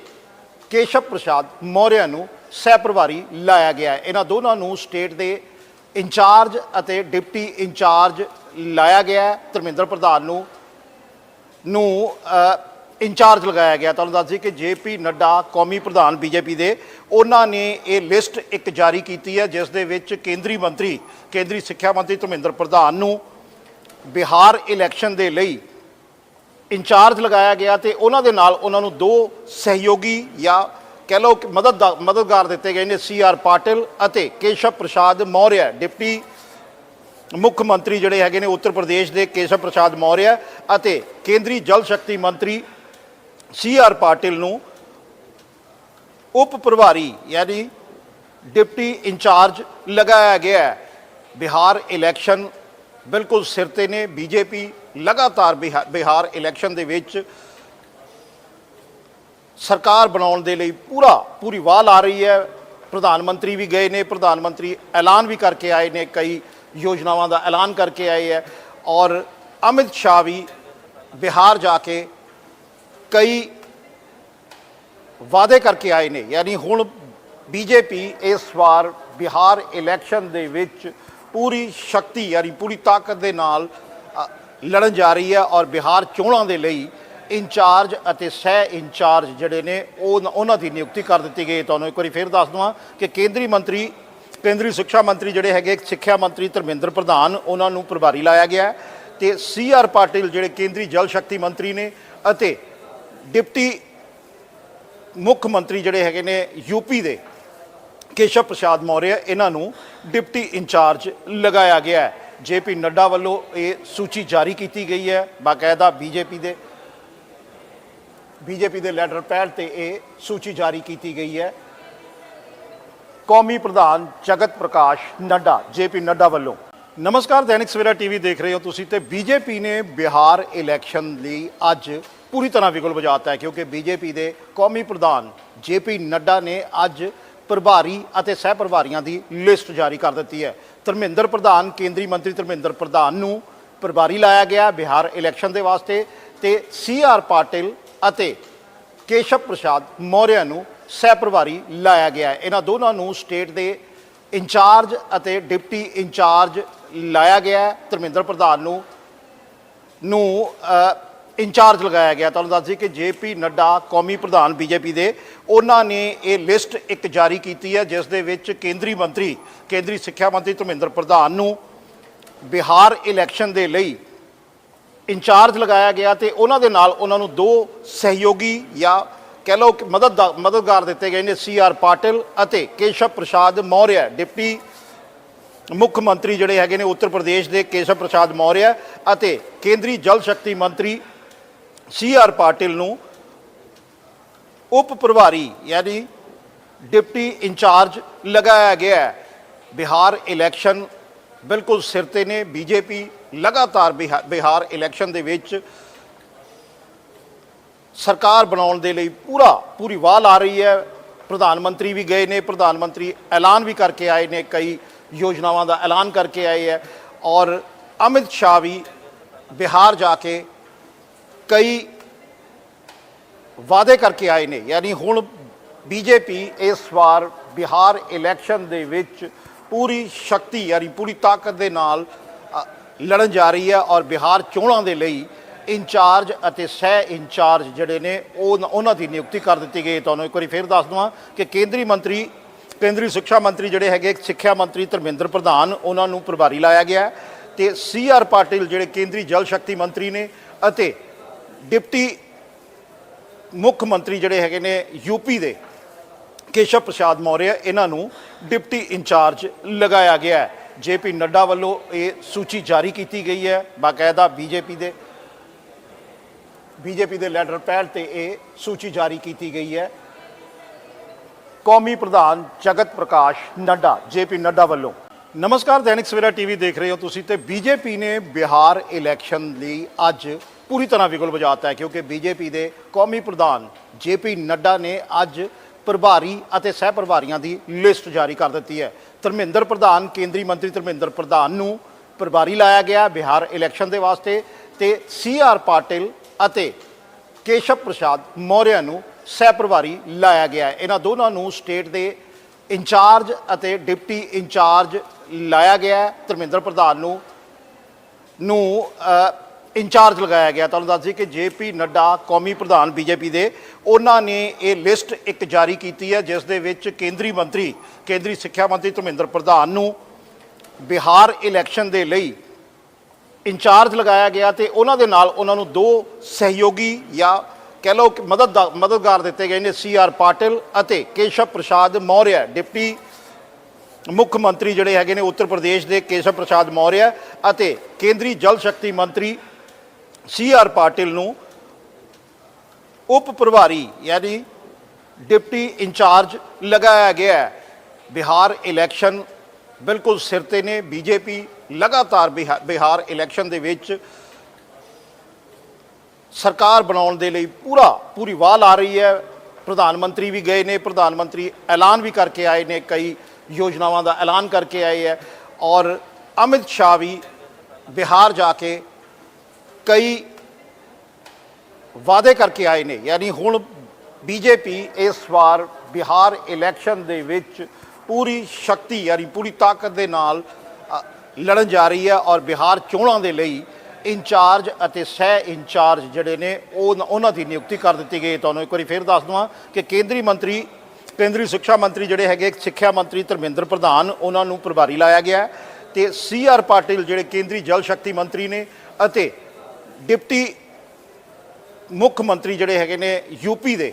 ਕੇਸ਼ਵ ਪ੍ਰਸਾਦ ਮੌਰਿਆ ਨੂੰ ਸਹਿ ਪ੍ਰਭਾਰੀ ਲਾਇਆ ਗਿਆ ਇਹਨਾਂ ਦੋਨਾਂ ਨੂੰ ਸਟੇਟ ਦੇ ਇੰਚਾਰਜ ਅਤੇ ਡਿਪਟੀ ਇੰਚਾਰਜ ਲਾਇਆ ਗਿਆ ਧਰਮਿੰਦਰ ਪ੍ਰਧਾਨ ਨੂੰ ਨੂੰ ਇੰਚਾਰਜ ਲਗਾਇਆ ਗਿਆ। ਤੁਹਾਨੂੰ ਦੱਸ ਦਈਏ ਕਿ ਜੇਪੀ ਨੱਡਾ, ਕੌਮੀ ਪ੍ਰਧਾਨ ਬੀਜੇਪੀ ਦੇ, ਉਹਨਾਂ ਨੇ ਇਹ ਲਿਸਟ ਇੱਕ ਜਾਰੀ ਕੀਤੀ ਹੈ, ਜਿਸ ਦੇ ਵਿੱਚ ਕੇਂਦਰੀ ਮੰਤਰੀ, ਕੇਂਦਰੀ ਸਿੱਖਿਆ ਮੰਤਰੀ ਧਰਮਿੰਦਰ ਪ੍ਰਧਾਨ ਨੂੰ ਬਿਹਾਰ ਇਲੈਕਸ਼ਨ ਦੇ ਲਈ ਇੰਚਾਰਜ ਲਗਾਇਆ ਗਿਆ ਤੇ ਉਹਨਾਂ ਦੇ ਨਾਲ ਉਹਨਾਂ ਨੂੰ ਦੋ ਸਹਿਯੋਗੀ ਜਾਂ ਕਹਿ ਲਓ ਕਿ ਮਦਦ ਮਦਦਗਾਰ ਦਿੱਤੇ ਗਏ ਨੇ, ਸੀ ਆਰ ਪਾਟਿਲ ਅਤੇ ਕੇਸ਼ਵ ਪ੍ਰਸਾਦ ਮੌਰਿਆ, ਡਿਪਟੀ ਮੁੱਖ ਮੰਤਰੀ ਜਿਹੜੇ ਹੈਗੇ ਨੇ, ਉੱਤਰ ਪ੍ਰਦੇਸ਼ ਦੇ ਕੇਸ਼ਵ ਪ੍ਰਸਾਦ ਮੌਰਿਆ ਅਤੇ ਕੇਂਦਰੀ ਜਲ ਸ਼ਕਤੀ ਮੰਤਰੀ ਸੀ ਆਰ ਪਾਟਿਲ ਨੂੰ ਉਪ ਪ੍ਰਭਾਰੀ, ਯਾਨੀ ਡਿਪਟੀ ਇੰਚਾਰਜ ਲਗਾਇਆ ਗਿਆ ਹੈ। ਬਿਹਾਰ ਇਲੈਕਸ਼ਨ ਬਿਲਕੁਲ ਸਿਰ ਤੇ ਨੇ। ਬੀਜੇਪੀ ਲਗਾਤਾਰ ਬਿਹਾ- ਬਿਹਾਰ ਇਲੈਕਸ਼ਨ ਦੇ ਵਿੱਚ ਸਰਕਾਰ ਬਣਾਉਣ ਦੇ ਲਈ ਪੂਰਾ, ਪੂਰੀ ਵਾਹ ਲਾ ਰਹੀ ਹੈ। ਪ੍ਰਧਾਨ ਮੰਤਰੀ ਵੀ ਗਏ ਨੇ। ਪ੍ਰਧਾਨ ਮੰਤਰੀ ਐਲਾਨ ਵੀ ਕਰਕੇ ਆਏ ਨੇ। ਕਈ ਯੋਜਨਾਵਾਂ ਦਾ ਐਲਾਨ ਕਰਕੇ ਆਏ ਹੈ। ਔਰ ਅਮਿਤ ਸ਼ਾਹ ਵੀ ਬਿਹਾਰ ਜਾ ਕੇ ਕਈ ਵਾਅਦੇ ਕਰਕੇ ਆਏ ਨੇ, ਯਾਨੀ ਹੁਣ ਬੀਜੇਪੀ ਇਸ ਵਾਰ ਬਿਹਾਰ ਇਲੈਕਸ਼ਨ ਦੇ ਵਿੱਚ ਪੂਰੀ ਸ਼ਕਤੀ, ਯਾਨੀ ਪੂਰੀ ਤਾਕਤ ਦੇ ਨਾਲ ਲੜਨ ਜਾ ਰਹੀ ਹੈ ਔਰ ਬਿਹਾਰ ਚੋਣਾਂ ਦੇ ਲਈ ਇੰਚਾਰਜ ਅਤੇ ਸਹਿ ਇੰਚਾਰਜ ਜਿਹੜੇ ਨੇ, ਉਹ ਉਹਨਾਂ ਦੀ ਨਿਯੁਕਤੀ ਕਰ ਦਿੱਤੀ ਗਈ ਤੁਹਾਨੂੰ ਇੱਕ ਵਾਰੀ ਫੇਰ ਦੱਸ ਦਵਾਂ ਕਿ ਕੇਂਦਰੀ ਮੰਤਰੀ, ਕੇਂਦਰੀ ਸਿੱਖਿਆ ਮੰਤਰੀ ਜਿਹੜੇ ਹੈਗੇ ਸਿੱਖਿਆ ਮੰਤਰੀ ਧਰਮਿੰਦਰ ਪ੍ਰਧਾਨ, ਉਹਨਾਂ ਨੂੰ ਪ੍ਰਭਾਰੀ ਲਾਇਆ ਗਿਆ ਹੈ ਤੇ ਸੀ ਆਰ ਪਾਟਿਲ ਜਿਹੜੇ ਕੇਂਦਰੀ ਜਲ ਸ਼ਕਤੀ ਮੰਤਰੀ ਨੇ ਅਤੇ ਡਿਪਟੀ ਮੁੱਖ ਮੰਤਰੀ ਜਿਹੜੇ ਹੈਗੇ ਨੇ ਯੂਪੀ ਦੇ, ਕੇਸ਼ਵ ਪ੍ਰਸਾਦ ਮੌਰਿਆ, ਇਹਨਾਂ ਨੂੰ ਡਿਪਟੀ ਇੰਚਾਰਜ ਲਗਾਇਆ ਗਿਆ ਹੈ। ਜੇਪੀ ਨੱਡਾ ਵੱਲੋਂ ਇਹ ਸੂਚੀ ਜਾਰੀ ਕੀਤੀ ਗਈ ਹੈ, ਬਾਕਾਇਦਾ ਬੀਜੇਪੀ ਦੇ ਬੀਜੇਪੀ ਦੇ ਲੈਟਰ ਪੈਡ ਤੇ ਇਹ ਸੂਚੀ ਜਾਰੀ ਕੀਤੀ ਗਈ ਹੈ। ਕੌਮੀ ਪ੍ਰਧਾਨ ਜਗਤ ਪ੍ਰਕਾਸ਼ ਨੱਡਾ ਜੇਪੀ ਨੱਡਾ ਵੱਲੋਂ। ਨਮਸਕਾਰ, ਦੈਨਿਕ ਸਵੇਰਾ ਟੀਵੀ ਦੇਖ ਰਹੇ ਹੋ ਤੁਸੀਂ ਤੇ ਬੀਜੇਪੀ ਨੇ ਬਿਹਾਰ ਇਲੈਕਸ਼ਨ ਲਈ ਅੱਜ ਪੂਰੀ ਤਰ੍ਹਾਂ ਵਿਗਲ ਵਜਾਤਾ ਹੈ, ਕਿਉਂਕਿ ਬੀਜੇਪੀ ਦੇ ਕੌਮੀ ਪ੍ਰਧਾਨ ਜੇਪੀ ਨੱਡਾ ਨੇ ਅੱਜ ਪ੍ਰਭਾਰੀ ਅਤੇ ਸਹਿ ਪ੍ਰਭਾਰੀਆਂ ਦੀ ਲਿਸਟ ਜਾਰੀ ਕਰ ਦਿੱਤੀ ਹੈ। ਧਰਮਿੰਦਰ ਪ੍ਰਧਾਨ, ਕੇਂਦਰੀ ਮੰਤਰੀ ਧਰਮਿੰਦਰ ਪ੍ਰਧਾਨ ਨੂੰ ਪ੍ਰਭਾਰੀ ਲਾਇਆ ਗਿਆ ਬਿਹਾਰ ਇਲੈਕਸ਼ਨ ਦੇ ਵਾਸਤੇ ਤੇ ਸੀ ਆਰ ਪਾਟਿਲ ਅਤੇ ਕੇਸ਼ਵ ਪ੍ਰਸਾਦ ਮੌਰਿਆ ਨੂੰ ਸਹਿ ਪ੍ਰਭਾਰੀ ਲਾਇਆ ਗਿਆ ਇਹਨਾਂ ਦੋਨਾਂ ਨੂੰ ਸਟੇਟ ਦੇ ਇੰਚਾਰਜ ਅਤੇ ਡਿਪਟੀ ਇੰਚਾਰਜ ਲਾਇਆ ਗਿਆ ਧਰਮਿੰਦਰ ਪ੍ਰਧਾਨ ਨੂੰ ਨੂੰ ਇੰਚਾਰਜ ਲਗਾਇਆ ਗਿਆ। ਤੁਹਾਨੂੰ ਦੱਸ ਦਈਏ ਕਿ ਜੇਪੀ ਨੱਡਾ ਕੌਮੀ ਪ੍ਰਧਾਨ ਬੀਜੇਪੀ ਦੇ, ਉਹਨਾਂ ਨੇ ਇਹ ਲਿਸਟ ਇੱਕ ਜਾਰੀ ਕੀਤੀ ਹੈ, ਜਿਸ ਦੇ ਵਿੱਚ ਕੇਂਦਰੀ ਮੰਤਰੀ, ਕੇਂਦਰੀ ਸਿੱਖਿਆ ਮੰਤਰੀ ਧਰਮਿੰਦਰ ਪ੍ਰਧਾਨ ਨੂੰ ਬਿਹਾਰ ਇਲੈਕਸ਼ਨ ਦੇ ਲਈ ਇੰਚਾਰਜ ਲਗਾਇਆ ਗਿਆ ਤੇ ਉਹਨਾਂ ਦੇ ਨਾਲ ਉਹਨਾਂ ਨੂੰ ਦੋ ਸਹਿਯੋਗੀ ਜਾਂ ਕਹਿ ਲਓ ਕਿ ਮਦਦ ਮਦਦਗਾਰ ਦਿੱਤੇ ਗਏ ਨੇ, ਸੀ ਆਰ ਪਾਟਿਲ ਅਤੇ ਕੇਸ਼ਵ ਪ੍ਰਸਾਦ ਮੌਰਿਆ। ਡਿਪਟੀ ਮੁੱਖ ਮੰਤਰੀ ਜਿਹੜੇ ਹੈਗੇ ਨੇ, ਉੱਤਰ ਪ੍ਰਦੇਸ਼ ਦੇ ਕੇਸ਼ਵ ਪ੍ਰਸਾਦ ਮੌਰਿਆ ਅਤੇ ਕੇਂਦਰੀ ਜਲ ਸ਼ਕਤੀ ਮੰਤਰੀ ਸੀ ਆਰ ਪਾਟਿਲ ਨੂੰ ਉਪ ਪ੍ਰਭਾਰੀ ਯਾਨੀ ਡਿਪਟੀ ਇੰਚਾਰਜ ਲਗਾਇਆ ਗਿਆ ਹੈ। ਬਿਹਾਰ ਇਲੈਕਸ਼ਨ ਬਿਲਕੁਲ ਸਿਰ ਤੇ ਨੇ। ਬੀਜੇਪੀ ਲਗਾਤਾਰ ਬਿਹਾ- ਬਿਹਾਰ ਇਲੈਕਸ਼ਨ ਦੇ ਵਿੱਚ ਸਰਕਾਰ ਬਣਾਉਣ ਦੇ ਲਈ ਪੂਰਾ, ਪੂਰੀ ਵਾਹ ਲਾ ਰਹੀ ਹੈ। ਪ੍ਰਧਾਨ ਮੰਤਰੀ ਵੀ ਗਏ ਨੇ। ਪ੍ਰਧਾਨ ਮੰਤਰੀ ਐਲਾਨ ਵੀ ਕਰਕੇ ਆਏ ਨੇ। ਕਈ ਯੋਜਨਾਵਾਂ ਦਾ ਐਲਾਨ ਕਰਕੇ ਆਏ ਹੈ। ਔਰ ਅਮਿਤ ਸ਼ਾਹ ਵੀ ਬਿਹਾਰ ਜਾ ਕੇ ਕਈ ਵਾਅਦੇ ਕਰਕੇ ਆਏ ਨੇ, ਯਾਨੀ ਹੁਣ ਬੀਜੇਪੀ ਇਸ ਵਾਰ ਬਿਹਾਰ ਇਲੈਕਸ਼ਨ ਦੇ ਵਿੱਚ ਪੂਰੀ ਸ਼ਕਤੀ, ਯਾਨੀ ਪੂਰੀ ਤਾਕਤ ਦੇ ਨਾਲ ਲੜਨ ਜਾ ਰਹੀ ਹੈ ਔਰ ਬਿਹਾਰ ਚੋਣਾਂ ਦੇ ਲਈ ਇੰਚਾਰਜ ਅਤੇ ਸਹਿ ਇੰਚਾਰਜ ਜਿਹੜੇ ਨੇ, ਉਹ ਉਹਨਾਂ ਦੀ ਨਿਯੁਕਤੀ ਕਰ ਦਿੱਤੀ ਗਈ ਤੁਹਾਨੂੰ ਇੱਕ ਵਾਰੀ ਫੇਰ ਦੱਸ ਦਵਾਂ ਕਿ ਕੇਂਦਰੀ ਮੰਤਰੀ, ਕੇਂਦਰੀ ਸਿੱਖਿਆ ਮੰਤਰੀ ਜਿਹੜੇ ਹੈਗੇ ਸਿੱਖਿਆ ਮੰਤਰੀ ਧਰਮਿੰਦਰ ਪ੍ਰਧਾਨ, ਉਹਨਾਂ ਨੂੰ ਪ੍ਰਭਾਰੀ ਲਾਇਆ ਗਿਆ ਹੈ ਤੇ ਸੀ ਆਰ ਪਾਟਿਲ ਜਿਹੜੇ ਕੇਂਦਰੀ ਜਲ ਸ਼ਕਤੀ ਮੰਤਰੀ ਨੇ ਅਤੇ ਡਿਪਟੀ ਮੁੱਖ ਮੰਤਰੀ ਜਿਹੜੇ ਹੈਗੇ ਨੇ ਯੂਪੀ ਦੇ, ਕੇਸ਼ਵ ਪ੍ਰਸਾਦ ਮੌਰਿਆ, ਇਹਨਾਂ ਨੂੰ ਡਿਪਟੀ ਇੰਚਾਰਜ ਲਗਾਇਆ ਗਿਆ ਹੈ। ਜੇਪੀ ਨੱਡਾ ਵੱਲੋਂ ਇਹ ਸੂਚੀ ਜਾਰੀ ਕੀਤੀ ਗਈ ਹੈ। ਬਾਕਾਇਦਾ ਬੀਜੇਪੀ ਦੇ ਬੀਜੇਪੀ ਦੇ ਲੈਟਰ ਪੈਡ ਤੇ ਇਹ ਸੂਚੀ ਜਾਰੀ ਕੀਤੀ ਗਈ ਹੈ। ਕੌਮੀ ਪ੍ਰਧਾਨ ਜਗਤ ਪ੍ਰਕਾਸ਼ ਨੱਡਾ, ਜੇਪੀ ਨੱਡਾ ਵੱਲੋਂ। ਨਮਸਕਾਰ, ਦੈਨਿਕ ਸਵੇਰਾ ਟੀਵੀ ਦੇਖ ਰਹੇ ਹੋ ਤੁਸੀਂ ਤੇ ਬੀਜੇਪੀ ਨੇ ਬਿਹਾਰ ਇਲੈਕਸ਼ਨ ਲਈ ਅੱਜ ਪੂਰੀ ਤਰ੍ਹਾਂ ਵਿਗਲ ਵਜਾਤਾ ਹੈ, ਕਿਉਂਕਿ ਬੀਜੇਪੀ ਦੇ ਕੌਮੀ ਪ੍ਰਧਾਨ ਜੇਪੀ ਨੱਡਾ ਨੇ ਅੱਜ ਪ੍ਰਭਾਰੀ ਅਤੇ ਸਹਿ ਪ੍ਰਭਾਰੀਆਂ ਦੀ ਲਿਸਟ ਜਾਰੀ ਕਰ ਦਿੱਤੀ ਹੈ। ਧਰਮਿੰਦਰ ਪ੍ਰਧਾਨ, ਕੇਂਦਰੀ ਮੰਤਰੀ ਧਰਮਿੰਦਰ ਪ੍ਰਧਾਨ ਨੂੰ ਪ੍ਰਭਾਰੀ ਲਾਇਆ ਗਿਆ ਬਿਹਾਰ ਇਲੈਕਸ਼ਨ ਦੇ ਵਾਸਤੇ ਤੇ ਸੀ ਆਰ ਪਾਟਿਲ ਅਤੇ ਕੇਸ਼ਵ ਪ੍ਰਸਾਦ ਮੌਰਿਆ ਨੂੰ ਸਹਿ ਪ੍ਰਭਾਰੀ ਲਾਇਆ ਗਿਆ ਹੈ। ਇਹਨਾਂ ਦੋਨਾਂ ਨੂੰ ਸਟੇਟ ਦੇ ਇੰਚਾਰਜ ਅਤੇ ਡਿਪਟੀ ਇੰਚਾਰਜ ਲਾਇਆ ਗਿਆ ਹੈ। ਧਰਮਿੰਦਰ ਪ੍ਰਧਾਨ ਨੂੰ ਨੂੰ ਇੰਚਾਰਜ ਲਗਾਇਆ ਗਿਆ। ਤੁਹਾਨੂੰ ਦੱਸ ਦਈਏ ਕਿ ਜੇਪੀ ਨੱਡਾ, ਕੌਮੀ ਪ੍ਰਧਾਨ ਬੀਜੇਪੀ ਦੇ, ਉਹਨਾਂ ਨੇ ਇਹ ਲਿਸਟ ਇੱਕ ਜਾਰੀ ਕੀਤੀ ਹੈ, ਜਿਸ ਦੇ ਵਿੱਚ ਕੇਂਦਰੀ ਮੰਤਰੀ, ਕੇਂਦਰੀ ਸਿੱਖਿਆ ਮੰਤਰੀ ਧਰਮਿੰਦਰ ਪ੍ਰਧਾਨ ਨੂੰ ਬਿਹਾਰ ਇਲੈਕਸ਼ਨ ਦੇ ਲਈ ਇੰਚਾਰਜ ਲਗਾਇਆ ਗਿਆ ਤੇ ਉਹਨਾਂ ਦੇ ਨਾਲ ਉਹਨਾਂ ਨੂੰ ਦੋ ਸਹਿਯੋਗੀ ਜਾਂ ਕਹਿ ਲਓ ਕਿ ਮਦਦ ਮਦਦਗਾਰ ਦਿੱਤੇ ਗਏ ਨੇ, ਸੀ ਆਰ ਪਾਟਿਲ ਅਤੇ ਕੇਸ਼ਵ ਪ੍ਰਸਾਦ ਮੌਰਿਆ, ਡਿਪਟੀ ਮੁੱਖ ਮੰਤਰੀ ਜਿਹੜੇ ਹੈਗੇ ਨੇ, ਉੱਤਰ ਪ੍ਰਦੇਸ਼ ਦੇ ਕੇਸ਼ਵ ਪ੍ਰਸਾਦ ਮੌਰਿਆ ਅਤੇ ਕੇਂਦਰੀ ਜਲ ਸ਼ਕਤੀ ਮੰਤਰੀ ਸੀ ਆਰ ਪਾਟਿਲ ਨੂੰ ਉਪ ਪ੍ਰਭਾਰੀ ਯਾਨੀ ਡਿਪਟੀ ਇੰਚਾਰਜ ਲਗਾਇਆ ਗਿਆ ਹੈ। ਬਿਹਾਰ ਇਲੈਕਸ਼ਨ ਬਿਲਕੁਲ ਸਿਰ ਤੇ ਨੇ। ਬੀਜੇਪੀ ਲਗਾਤਾਰ ਬਿਹਾ- ਬਿਹਾਰ ਇਲੈਕਸ਼ਨ ਦੇ ਵਿੱਚ ਸਰਕਾਰ ਬਣਾਉਣ ਦੇ ਲਈ ਪੂਰਾ ਪੂਰੀ ਵਾਹ ਲਾ ਰਹੀ ਹੈ। ਪ੍ਰਧਾਨ ਮੰਤਰੀ ਵੀ ਗਏ ਨੇ। ਪ੍ਰਧਾਨ ਮੰਤਰੀ ਐਲਾਨ ਵੀ ਕਰਕੇ ਆਏ ਨੇ। ਕਈ ਯੋਜਨਾਵਾਂ ਦਾ ਐਲਾਨ ਕਰਕੇ ਆਏ ਹੈ। ਔਰ ਅਮਿਤ ਸ਼ਾਹ ਵੀ ਬਿਹਾਰ ਜਾ ਕੇ ਕਈ ਵਾਅਦੇ ਕਰਕੇ ਆਏ ਨੇ, ਯਾਨੀ ਹੁਣ ਬੀਜੇਪੀ ਇਸ ਵਾਰ ਬਿਹਾਰ ਇਲੈਕਸ਼ਨ ਦੇ ਵਿੱਚ ਪੂਰੀ ਸ਼ਕਤੀ, ਯਾਨੀ ਪੂਰੀ ਤਾਕਤ ਦੇ ਨਾਲ ਲੜਨ ਜਾ ਰਹੀ ਹੈ ਔਰ ਬਿਹਾਰ ਚੋਣਾਂ ਦੇ ਲਈ ਇੰਚਾਰਜ ਅਤੇ ਸਹਿ ਇੰਚਾਰਜ ਜਿਹੜੇ ਨੇ, ਉਹ ਉਹਨਾਂ ਦੀ ਨਿਯੁਕਤੀ ਕਰ ਦਿੱਤੀ ਗਈ ਤੁਹਾਨੂੰ ਇੱਕ ਵਾਰੀ ਫੇਰ ਦੱਸ ਦਵਾਂ ਕਿ ਕੇਂਦਰੀ ਮੰਤਰੀ, ਕੇਂਦਰੀ ਸਿੱਖਿਆ ਮੰਤਰੀ ਜਿਹੜੇ ਹੈਗੇ, ਸਿੱਖਿਆ ਮੰਤਰੀ ਧਰਮਿੰਦਰ ਪ੍ਰਧਾਨ, ਉਹਨਾਂ ਨੂੰ ਪ੍ਰਭਾਰੀ ਲਾਇਆ ਗਿਆ ਹੈ ਤੇ ਸੀ ਆਰ ਪਾਟਿਲ ਜਿਹੜੇ ਕੇਂਦਰੀ ਜਲ ਸ਼ਕਤੀ ਮੰਤਰੀ ਨੇ ਅਤੇ ਡਿਪਟੀ ਮੁੱਖ ਮੰਤਰੀ ਜਿਹੜੇ ਹੈਗੇ ਨੇ ਯੂਪੀ ਦੇ,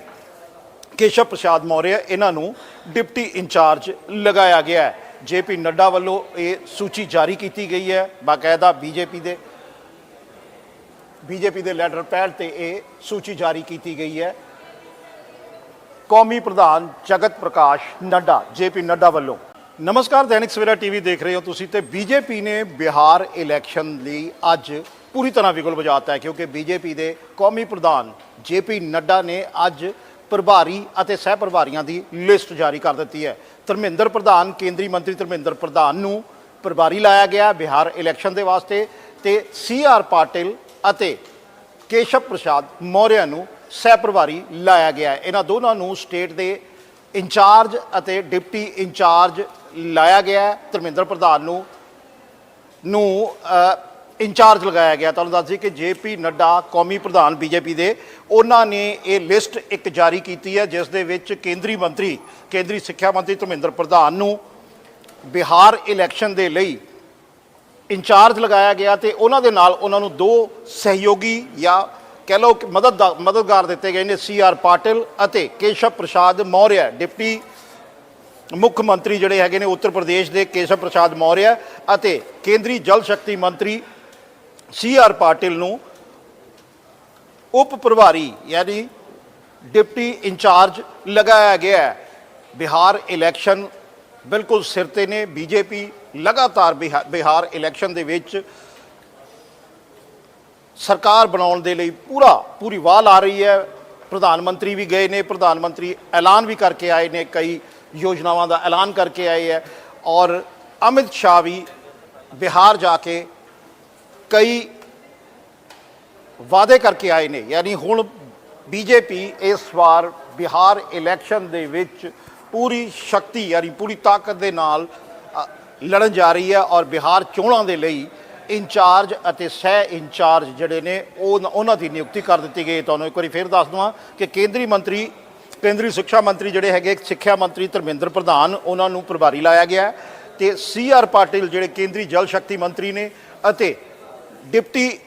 ਕੇਸ਼ਵ ਪ੍ਰਸਾਦ ਮੌਰਿਆ, ਇਹਨਾਂ ਨੂੰ ਡਿਪਟੀ ਇੰਚਾਰਜ ਲਗਾਇਆ ਗਿਆ ਹੈ। ਜੇਪੀ ਨੱਡਾ ਵੱਲੋਂ ਇਹ ਸੂਚੀ ਜਾਰੀ ਕੀਤੀ ਗਈ ਹੈ, ਬਾਕਾਇਦਾ ਬੀਜੇਪੀ ਦੇ ਬੀਜੇਪੀ ਦੇ ਲੈਟਰ ਪੈਡ ਤੇ ਇਹ ਸੂਚੀ ਜਾਰੀ ਕੀਤੀ ਗਈ ਹੈ। ਕੌਮੀ ਪ੍ਰਧਾਨ ਜਗਤ ਪ੍ਰਕਾਸ਼ ਨੱਡਾ ਜੇਪੀ ਨੱਡਾ ਵੱਲੋਂ। ਨਮਸਕਾਰ, ਦੈਨਿਕ ਸਵੇਰਾ ਟੀਵੀ ਦੇਖ ਰਹੇ ਹੋ ਤੁਸੀਂ ਤੇ ਬੀਜੇਪੀ ਨੇ ਬਿਹਾਰ ਇਲੈਕਸ਼ਨ ਲਈ ਅੱਜ ਪੂਰੀ ਤਰ੍ਹਾਂ ਵਿਗਲ ਵਜਾਤਾ ਹੈ, ਕਿਉਂਕਿ ਬੀਜੇਪੀ ਦੇ ਕੌਮੀ ਪ੍ਰਧਾਨ ਜੇਪੀ ਨੱਡਾ ਨੇ ਅੱਜ ਪ੍ਰਭਾਰੀ ਅਤੇ ਸਹਿ ਪ੍ਰਭਾਰੀਆਂ ਦੀ ਲਿਸਟ ਜਾਰੀ ਕਰ ਦਿੱਤੀ ਹੈ। ਧਰਮਿੰਦਰ ਪ੍ਰਧਾਨ, ਕੇਂਦਰੀ ਮੰਤਰੀ ਧਰਮਿੰਦਰ ਪ੍ਰਧਾਨ ਨੂੰ ਪ੍ਰਭਾਰੀ ਲਾਇਆ ਗਿਆ ਬਿਹਾਰ ਇਲੈਕਸ਼ਨ ਦੇ ਵਾਸਤੇ ਤੇ ਸੀ ਆਰ ਪਾਟਿਲ ਅਤੇ ਕੇਸ਼ਵ ਪ੍ਰਸਾਦ ਮੌਰਿਆ ਨੂੰ ਸਹਿ ਪ੍ਰਭਾਰੀ ਲਾਇਆ ਗਿਆ ਇਹਨਾਂ ਦੋਨਾਂ ਨੂੰ ਸਟੇਟ ਦੇ ਇੰਚਾਰਜ ਅਤੇ ਡਿਪਟੀ ਇੰਚਾਰਜ ਲਾਇਆ ਗਿਆ ਧਰਮਿੰਦਰ ਪ੍ਰਧਾਨ ਨੂੰ ਨੂੰ ਇੰਚਾਰਜ ਲਗਾਇਆ ਗਿਆ। ਤੁਹਾਨੂੰ ਦੱਸ ਦਈਏ ਕਿ ਜੇਪੀ ਨੱਡਾ, ਕੌਮੀ ਪ੍ਰਧਾਨ ਬੀਜੇਪੀ ਦੇ, ਉਹਨਾਂ ਨੇ ਇਹ ਲਿਸਟ ਇੱਕ ਜਾਰੀ ਕੀਤੀ ਹੈ, ਜਿਸ ਦੇ ਵਿੱਚ ਕੇਂਦਰੀ ਮੰਤਰੀ, ਕੇਂਦਰੀ ਸਿੱਖਿਆ ਮੰਤਰੀ ਧਰਮਿੰਦਰ ਪ੍ਰਧਾਨ ਨੂੰ ਬਿਹਾਰ ਇਲੈਕਸ਼ਨ ਦੇ ਲਈ ਇੰਚਾਰਜ ਲਗਾਇਆ ਗਿਆ ਤੇ ਉਹਨਾਂ ਦੇ ਨਾਲ ਉਹਨਾਂ ਨੂੰ ਦੋ ਸਹਿਯੋਗੀ ਜਾਂ ਕਹਿ ਲਓ ਕਿ ਮਦਦ ਮਦਦਗਾਰ ਦਿੱਤੇ ਗਏ ਨੇ, ਸੀ ਆਰ ਪਾਟਿਲ ਅਤੇ ਕੇਸ਼ਵ ਪ੍ਰਸਾਦ ਮੌਰਿਆ, ਡਿਪਟੀ ਮੁੱਖ ਮੰਤਰੀ ਜਿਹੜੇ ਹੈਗੇ ਨੇ, ਉੱਤਰ ਪ੍ਰਦੇਸ਼ ਦੇ ਕੇਸ਼ਵ ਪ੍ਰਸਾਦ ਮੌਰਿਆ ਅਤੇ ਕੇਂਦਰੀ ਜਲ ਸ਼ਕਤੀ ਮੰਤਰੀ ਸੀ ਆਰ ਪਾਟਿਲ ਨੂੰ ਉਪ ਪ੍ਰਭਾਰੀ ਯਾਨੀ ਡਿਪਟੀ ਇੰਚਾਰਜ ਲਗਾਇਆ ਗਿਆ ਹੈ। ਬਿਹਾਰ ਇਲੈਕਸ਼ਨ ਬਿਲਕੁਲ ਸਿਰ ਤੇ ਨੇ। ਬੀਜੇਪੀ ਲਗਾਤਾਰ ਬਿਹਾ- ਬਿਹਾਰ ਇਲੈਕਸ਼ਨ ਦੇ ਵਿੱਚ ਸਰਕਾਰ ਬਣਾਉਣ ਦੇ ਲਈ ਪੂਰਾ, ਪੂਰੀ ਵਾਲ ਆ ਰਹੀ ਹੈ। ਪ੍ਰਧਾਨ ਮੰਤਰੀ ਵੀ ਗਏ ਨੇ, ਪ੍ਰਧਾਨ ਮੰਤਰੀ ਐਲਾਨ ਵੀ ਕਰਕੇ ਆਏ ਨੇ, ਕਈ ਯੋਜਨਾਵਾਂ ਦਾ ਐਲਾਨ ਕਰਕੇ ਆਏ ਹੈ। ਔਰ ਅਮਿਤ ਸ਼ਾਹ ਵੀ ਬਿਹਾਰ ਜਾ ਕੇ ਕਈ ਵਾਅਦੇ ਕਰਕੇ ਆਏ ਨੇ, ਯਾਨੀ ਹੁਣ ਬੀਜੇਪੀ ਇਸ ਵਾਰ ਬਿਹਾਰ ਇਲੈਕਸ਼ਨ ਦੇ ਵਿੱਚ ਪੂਰੀ ਸ਼ਕਤੀ, ਯਾਨੀ ਪੂਰੀ ਤਾਕਤ ਦੇ ਨਾਲ ਲੜਨ ਜਾ ਰਹੀ ਹੈ ਔਰ ਬਿਹਾਰ ਚੋਣਾਂ ਦੇ ਲਈ ਇੰਚਾਰਜ ਅਤੇ ਸਹਿ ਇੰਚਾਰਜ ਜਿਹੜੇ ਨੇ, ਉਹ ਉਹਨਾਂ ਦੀ ਨਿਯੁਕਤੀ ਕਰ ਦਿੱਤੀ ਗਈ ਤੁਹਾਨੂੰ ਇੱਕ ਵਾਰੀ ਫੇਰ ਦੱਸ ਦਵਾਂ ਕਿ ਕੇਂਦਰੀ ਮੰਤਰੀ, ਕੇਂਦਰੀ ਸਿੱਖਿਆ ਮੰਤਰੀ ਜਿਹੜੇ ਹੈਗੇ, ਸਿੱਖਿਆ ਮੰਤਰੀ ਧਰਮਿੰਦਰ ਪ੍ਰਧਾਨ, ਉਹਨਾਂ ਨੂੰ ਪ੍ਰਭਾਰੀ ਲਾਇਆ ਗਿਆ ਹੈ ਤੇ ਸੀ ਆਰ ਪਾਟਿਲ ਜਿਹੜੇ ਕੇਂਦਰੀ ਜਲ ਸ਼ਕਤੀ ਮੰਤਰੀ ਨੇ ਅਤੇ ਡਿਪਟੀ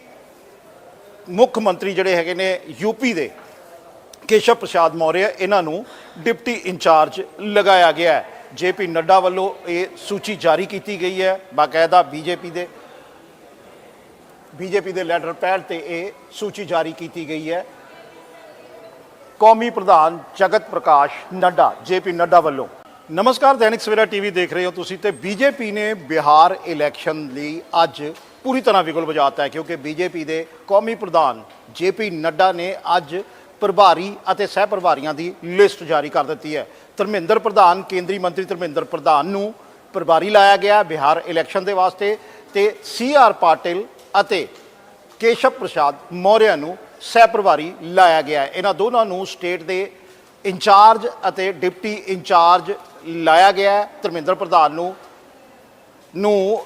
ਮੁੱਖ ਮੰਤਰੀ ਜਿਹੜੇ ਹੈਗੇ ਨੇ ਯੂਪੀ ਦੇ, ਕੇਸ਼ਵ ਪ੍ਰਸਾਦ ਮੌਰਿਆ, ਇਹਨਾਂ ਨੂੰ ਡਿਪਟੀ ਇੰਚਾਰਜ ਲਗਾਇਆ ਗਿਆ ਹੈ। ਜੇਪੀ ਨੱਡਾ ਵੱਲੋਂ ਇਹ ਸੂਚੀ ਜਾਰੀ ਕੀਤੀ ਗਈ ਹੈ। ਬਾਕਾਇਦਾ ਬੀਜੇਪੀ ਦੇ ਬੀਜੇਪੀ ਦੇ ਲੈਟਰ ਪੈਡ ਤੇ ਇਹ ਸੂਚੀ ਜਾਰੀ ਕੀਤੀ ਗਈ ਹੈ। ਕੌਮੀ ਪ੍ਰਧਾਨ ਜਗਤ ਪ੍ਰਕਾਸ਼ ਨੱਡਾ, ਜੇਪੀ ਨੱਡਾ ਵੱਲੋਂ। ਨਮਸਕਾਰ, ਦੈਨਿਕ ਸਵੇਰਾ ਟੀਵੀ ਦੇਖ ਰਹੇ ਹੋ ਤੁਸੀਂ ਤੇ ਬੀਜੇਪੀ ਨੇ ਬਿਹਾਰ ਇਲੈਕਸ਼ਨ ਲਈ ਅੱਜ ਪੂਰੀ ਤਰ੍ਹਾਂ ਵਿਗਲ ਵਜਾਤਾ ਹੈ, ਕਿਉਂਕਿ ਬੀਜੇਪੀ ਦੇ ਕੌਮੀ ਪ੍ਰਧਾਨ ਜੇਪੀ ਨੱਡਾ ਨੇ ਅੱਜ ਪ੍ਰਭਾਰੀ ਅਤੇ ਸਹਿ ਪ੍ਰਭਾਰੀਆਂ ਦੀ ਲਿਸਟ ਜਾਰੀ ਕਰ ਦਿੱਤੀ ਹੈ। ਧਰਮਿੰਦਰ ਪ੍ਰਧਾਨ, ਕੇਂਦਰੀ ਮੰਤਰੀ ਧਰਮਿੰਦਰ ਪ੍ਰਧਾਨ ਨੂੰ ਪ੍ਰਭਾਰੀ ਲਾਇਆ ਗਿਆ ਬਿਹਾਰ ਇਲੈਕਸ਼ਨ ਦੇ ਵਾਸਤੇ ਤੇ ਸੀ ਆਰ ਪਾਟਿਲ ਅਤੇ ਕੇਸ਼ਵ ਪ੍ਰਸਾਦ ਮੌਰਿਆ ਨੂੰ ਸਹਿ ਪ੍ਰਭਾਰੀ ਲਾਇਆ ਗਿਆ ਇਹਨਾਂ ਦੋਨਾਂ ਨੂੰ ਸਟੇਟ ਦੇ ਇੰਚਾਰਜ ਅਤੇ ਡਿਪਟੀ ਇੰਚਾਰਜ ਲਾਇਆ ਗਿਆ ਧਰਮਿੰਦਰ ਪ੍ਰਧਾਨ ਨੂੰ ਨੂੰ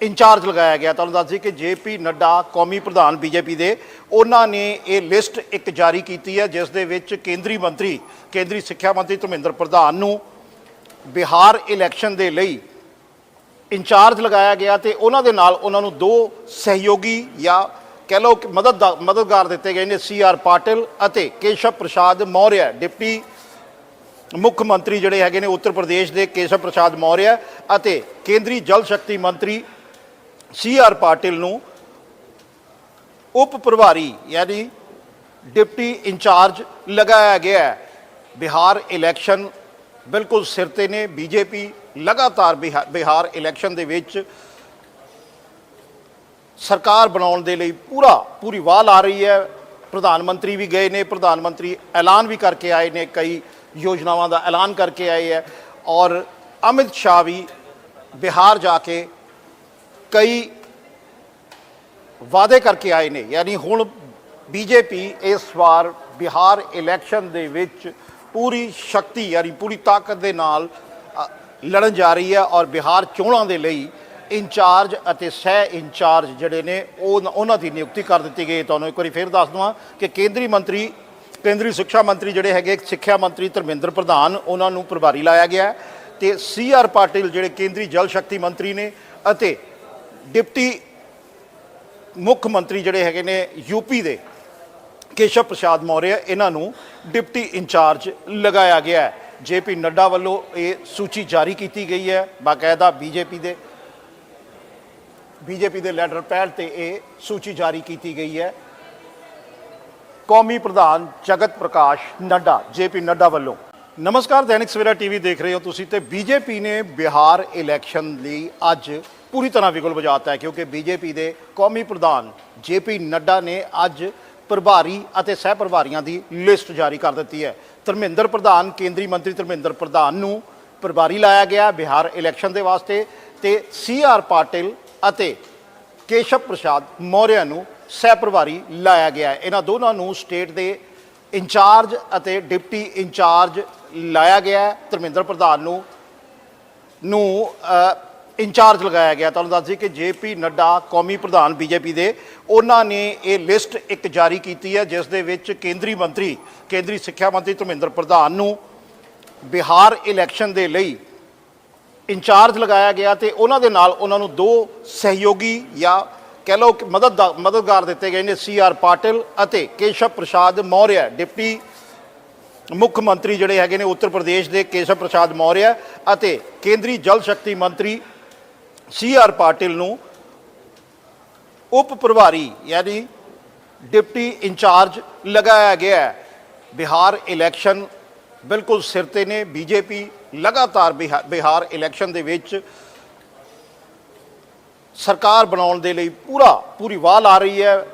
ਇੰਚਾਰਜ ਲਗਾਇਆ ਗਿਆ। ਤੁਹਾਨੂੰ ਦੱਸ ਦਈਏ ਕਿ ਜੇਪੀ ਨੱਡਾ, ਕੌਮੀ ਪ੍ਰਧਾਨ ਬੀਜੇਪੀ ਦੇ, ਉਹਨਾਂ ਨੇ ਇਹ ਲਿਸਟ ਇੱਕ ਜਾਰੀ ਕੀਤੀ ਹੈ, ਜਿਸ ਦੇ ਵਿੱਚ ਕੇਂਦਰੀ ਮੰਤਰੀ, ਕੇਂਦਰੀ ਸਿੱਖਿਆ ਮੰਤਰੀ ਧਰਮਿੰਦਰ ਪ੍ਰਧਾਨ ਨੂੰ ਬਿਹਾਰ ਇਲੈਕਸ਼ਨ ਦੇ ਲਈ ਇੰਚਾਰਜ ਲਗਾਇਆ ਗਿਆ ਤੇ ਉਹਨਾਂ ਦੇ ਨਾਲ ਉਹਨਾਂ ਨੂੰ ਦੋ ਸਹਿਯੋਗੀ ਜਾਂ ਕਹਿ ਲਓ ਕਿ ਮਦਦ ਮਦਦਗਾਰ ਦਿੱਤੇ ਗਏ ਨੇ, ਸੀ ਆਰ ਪਾਟਿਲ ਅਤੇ ਕੇਸ਼ਵ ਪ੍ਰਸਾਦ ਮੌਰਿਆ। ਡਿਪਟੀ ਮੁੱਖ ਮੰਤਰੀ ਜਿਹੜੇ ਹੈਗੇ ਨੇ, ਉੱਤਰ ਪ੍ਰਦੇਸ਼ ਦੇ ਕੇਸ਼ਵ ਪ੍ਰਸਾਦ ਮੌਰਿਆ ਅਤੇ ਕੇਂਦਰੀ ਜਲ ਸ਼ਕਤੀ ਮੰਤਰੀ ਸੀ ਆਰ ਪਾਟਿਲ ਨੂੰ ਉਪ ਪ੍ਰਭਾਰੀ, ਯਾਨੀ ਡਿਪਟੀ ਇੰਚਾਰਜ ਲਗਾਇਆ ਗਿਆ ਹੈ। ਬਿਹਾਰ ਇਲੈਕਸ਼ਨ ਬਿਲਕੁਲ ਸਿਰ ਤੇ ਨੇ। ਬੀਜੇਪੀ ਲਗਾਤਾਰ ਬਿਹਾ- ਬਿਹਾਰ ਇਲੈਕਸ਼ਨ ਦੇ ਵਿੱਚ ਸਰਕਾਰ ਬਣਾਉਣ ਦੇ ਲਈ ਪੂਰਾ, ਪੂਰੀ ਵਾਹ ਲਾ ਰਹੀ ਹੈ। ਪ੍ਰਧਾਨ ਮੰਤਰੀ ਵੀ ਗਏ ਨੇ। ਪ੍ਰਧਾਨ ਮੰਤਰੀ ਐਲਾਨ ਵੀ ਕਰਕੇ ਆਏ ਨੇ। ਕਈ ਯੋਜਨਾਵਾਂ ਦਾ ਐਲਾਨ ਕਰਕੇ ਆਏ ਹੈ। ਔਰ ਅਮਿਤ ਸ਼ਾਹ ਵੀ ਬਿਹਾਰ ਜਾ ਕੇ ਕਈ ਵਾਅਦੇ ਕਰਕੇ ਆਏ ਨੇ, ਯਾਨੀ ਹੁਣ ਬੀਜੇਪੀ ਇਸ ਵਾਰ ਬਿਹਾਰ ਇਲੈਕਸ਼ਨ ਦੇ ਵਿੱਚ ਪੂਰੀ ਸ਼ਕਤੀ, ਯਾਨੀ ਪੂਰੀ ਤਾਕਤ ਦੇ ਨਾਲ ਲੜਨ ਜਾ ਰਹੀ ਹੈ ਔਰ ਬਿਹਾਰ ਚੋਣਾਂ ਦੇ ਲਈ ਇੰਚਾਰਜ ਅਤੇ ਸਹਿ ਇੰਚਾਰਜ ਜਿਹੜੇ ਨੇ, ਉਹ ਉਹਨਾਂ ਦੀ ਨਿਯੁਕਤੀ ਕਰ ਦਿੱਤੀ ਗਈ ਤੁਹਾਨੂੰ ਇੱਕ ਵਾਰੀ ਫੇਰ ਦੱਸ ਦਵਾਂ ਕਿ ਕੇਂਦਰੀ ਮੰਤਰੀ, ਕੇਂਦਰੀ ਸਿੱਖਿਆ ਮੰਤਰੀ ਜਿਹੜੇ ਹੈਗੇ ਸਿੱਖਿਆ ਮੰਤਰੀ ਧਰਮਿੰਦਰ ਪ੍ਰਧਾਨ, ਉਹਨਾਂ ਨੂੰ ਪ੍ਰਭਾਰੀ ਲਾਇਆ ਗਿਆ ਹੈ ਤੇ ਸੀ ਆਰ ਪਾਟਿਲ ਜਿਹੜੇ ਕੇਂਦਰੀ ਜਲ ਸ਼ਕਤੀ ਮੰਤਰੀ ਨੇ ਅਤੇ ਡਿਪਟੀ ਮੁੱਖ ਮੰਤਰੀ ਜਿਹੜੇ ਹੈਗੇ ਨੇ ਯੂਪੀ ਦੇ, ਕੇਸ਼ਵ ਪ੍ਰਸਾਦ ਮੌਰਿਆ, ਇਹਨਾਂ ਨੂੰ ਡਿਪਟੀ ਇੰਚਾਰਜ ਲਗਾਇਆ ਗਿਆ ਹੈ। ਜੇਪੀ ਨੱਡਾ ਵੱਲੋਂ ਇਹ ਸੂਚੀ ਜਾਰੀ ਕੀਤੀ ਗਈ ਹੈ, ਬਾਕਾਇਦਾ ਬੀਜੇਪੀ ਦੇ ਬੀਜੇਪੀ ਦੇ ਲੈਟਰ ਪੈਡ ਤੇ ਇਹ ਸੂਚੀ ਜਾਰੀ ਕੀਤੀ ਗਈ ਹੈ। ਕੌਮੀ ਪ੍ਰਧਾਨ ਜਗਤ ਪ੍ਰਕਾਸ਼ ਨੱਡਾ ਜੇਪੀ ਨੱਡਾ ਵੱਲੋਂ। ਨਮਸਕਾਰ, ਦੈਨਿਕ ਸਵੇਰਾ ਟੀਵੀ ਦੇਖ ਰਹੇ ਹੋ ਤੁਸੀਂ ਤੇ ਬੀਜੇਪੀ ਨੇ ਬਿਹਾਰ ਇਲੈਕਸ਼ਨ ਲਈ ਅੱਜ ਪੂਰੀ ਤਰ੍ਹਾਂ ਵਿਗਲ ਵਜਾਤਾ ਹੈ, ਕਿਉਂਕਿ ਬੀਜੇਪੀ ਦੇ ਕੌਮੀ ਪ੍ਰਧਾਨ ਜੇਪੀ ਨੱਡਾ ਨੇ ਅੱਜ ਪ੍ਰਭਾਰੀ ਅਤੇ ਸਹਿ ਪ੍ਰਭਾਰੀਆਂ ਦੀ ਲਿਸਟ ਜਾਰੀ ਕਰ ਦਿੱਤੀ ਹੈ। ਧਰਮਿੰਦਰ ਪ੍ਰਧਾਨ, ਕੇਂਦਰੀ ਮੰਤਰੀ ਧਰਮਿੰਦਰ ਪ੍ਰਧਾਨ ਨੂੰ ਪ੍ਰਭਾਰੀ ਲਾਇਆ ਗਿਆ ਬਿਹਾਰ ਇਲੈਕਸ਼ਨ ਦੇ ਵਾਸਤੇ ਤੇ ਸੀ ਆਰ ਪਾਟਿਲ ਅਤੇ ਕੇਸ਼ਵ ਪ੍ਰਸਾਦ ਮੌਰਿਆ ਨੂੰ ਸਹਿ ਪ੍ਰਭਾਰੀ ਲਾਇਆ ਗਿਆ ਇਹਨਾਂ ਦੋਨਾਂ ਨੂੰ ਸਟੇਟ ਦੇ ਇੰਚਾਰਜ ਅਤੇ ਡਿਪਟੀ ਇੰਚਾਰਜ ਲਾਇਆ ਗਿਆ ਧਰਮਿੰਦਰ ਪ੍ਰਧਾਨ ਨੂੰ ਨੂੰ ਇੰਚਾਰਜ ਲਗਾਇਆ ਗਿਆ। ਤੁਹਾਨੂੰ ਦੱਸ ਦਈਏ ਕਿ ਜੇਪੀ ਨੱਡਾ ਕੌਮੀ ਪ੍ਰਧਾਨ ਬੀਜੇਪੀ ਦੇ, ਉਹਨਾਂ ਨੇ ਇਹ ਲਿਸਟ ਇੱਕ ਜਾਰੀ ਕੀਤੀ ਹੈ, ਜਿਸ ਦੇ ਵਿੱਚ ਕੇਂਦਰੀ ਮੰਤਰੀ, ਕੇਂਦਰੀ ਸਿੱਖਿਆ ਮੰਤਰੀ ਧਰਮਿੰਦਰ ਪ੍ਰਧਾਨ ਨੂੰ ਬਿਹਾਰ ਇਲੈਕਸ਼ਨ ਦੇ ਲਈ ਇੰਚਾਰਜ ਲਗਾਇਆ ਗਿਆ ਤੇ ਉਹਨਾਂ ਦੇ ਨਾਲ ਉਹਨਾਂ ਨੂੰ ਦੋ ਸਹਿਯੋਗੀ ਜਾਂ ਕਹਿ ਲਓ ਕਿ ਮਦਦ ਮਦਦਗਾਰ ਦਿੱਤੇ ਗਏ ਨੇ, ਸੀ ਆਰ ਪਾਟਿਲ ਅਤੇ ਕੇਸ਼ਵ ਪ੍ਰਸਾਦ ਮੌਰਿਆ, ਡਿਪਟੀ ਮੁੱਖ ਮੰਤਰੀ ਜਿਹੜੇ ਹੈਗੇ ਨੇ, ਉੱਤਰ ਪ੍ਰਦੇਸ਼ ਦੇ ਕੇਸ਼ਵ ਪ੍ਰਸਾਦ ਮੌਰਿਆ ਅਤੇ ਕੇਂਦਰੀ ਜਲ ਸ਼ਕਤੀ ਮੰਤਰੀ ਸੀ ਆਰ ਪਾਟਿਲ ਨੂੰ ਉਪ ਪ੍ਰਭਾਰੀ ਯਾਨੀ ਡਿਪਟੀ ਇੰਚਾਰਜ ਲਗਾਇਆ ਗਿਆ ਹੈ। ਬਿਹਾਰ ਇਲੈਕਸ਼ਨ ਬਿਲਕੁਲ ਸਿਰ ਤੇ ਨੇ। ਬੀਜੇਪੀ ਲਗਾਤਾਰ ਬਿਹਾ- ਬਿਹਾਰ ਇਲੈਕਸ਼ਨ ਦੇ ਵਿੱਚ ਸਰਕਾਰ ਬਣਾਉਣ ਦੇ ਲਈ ਪੂਰਾ, ਪੂਰੀ ਵਾਹ ਲਾ ਰਹੀ ਹੈ।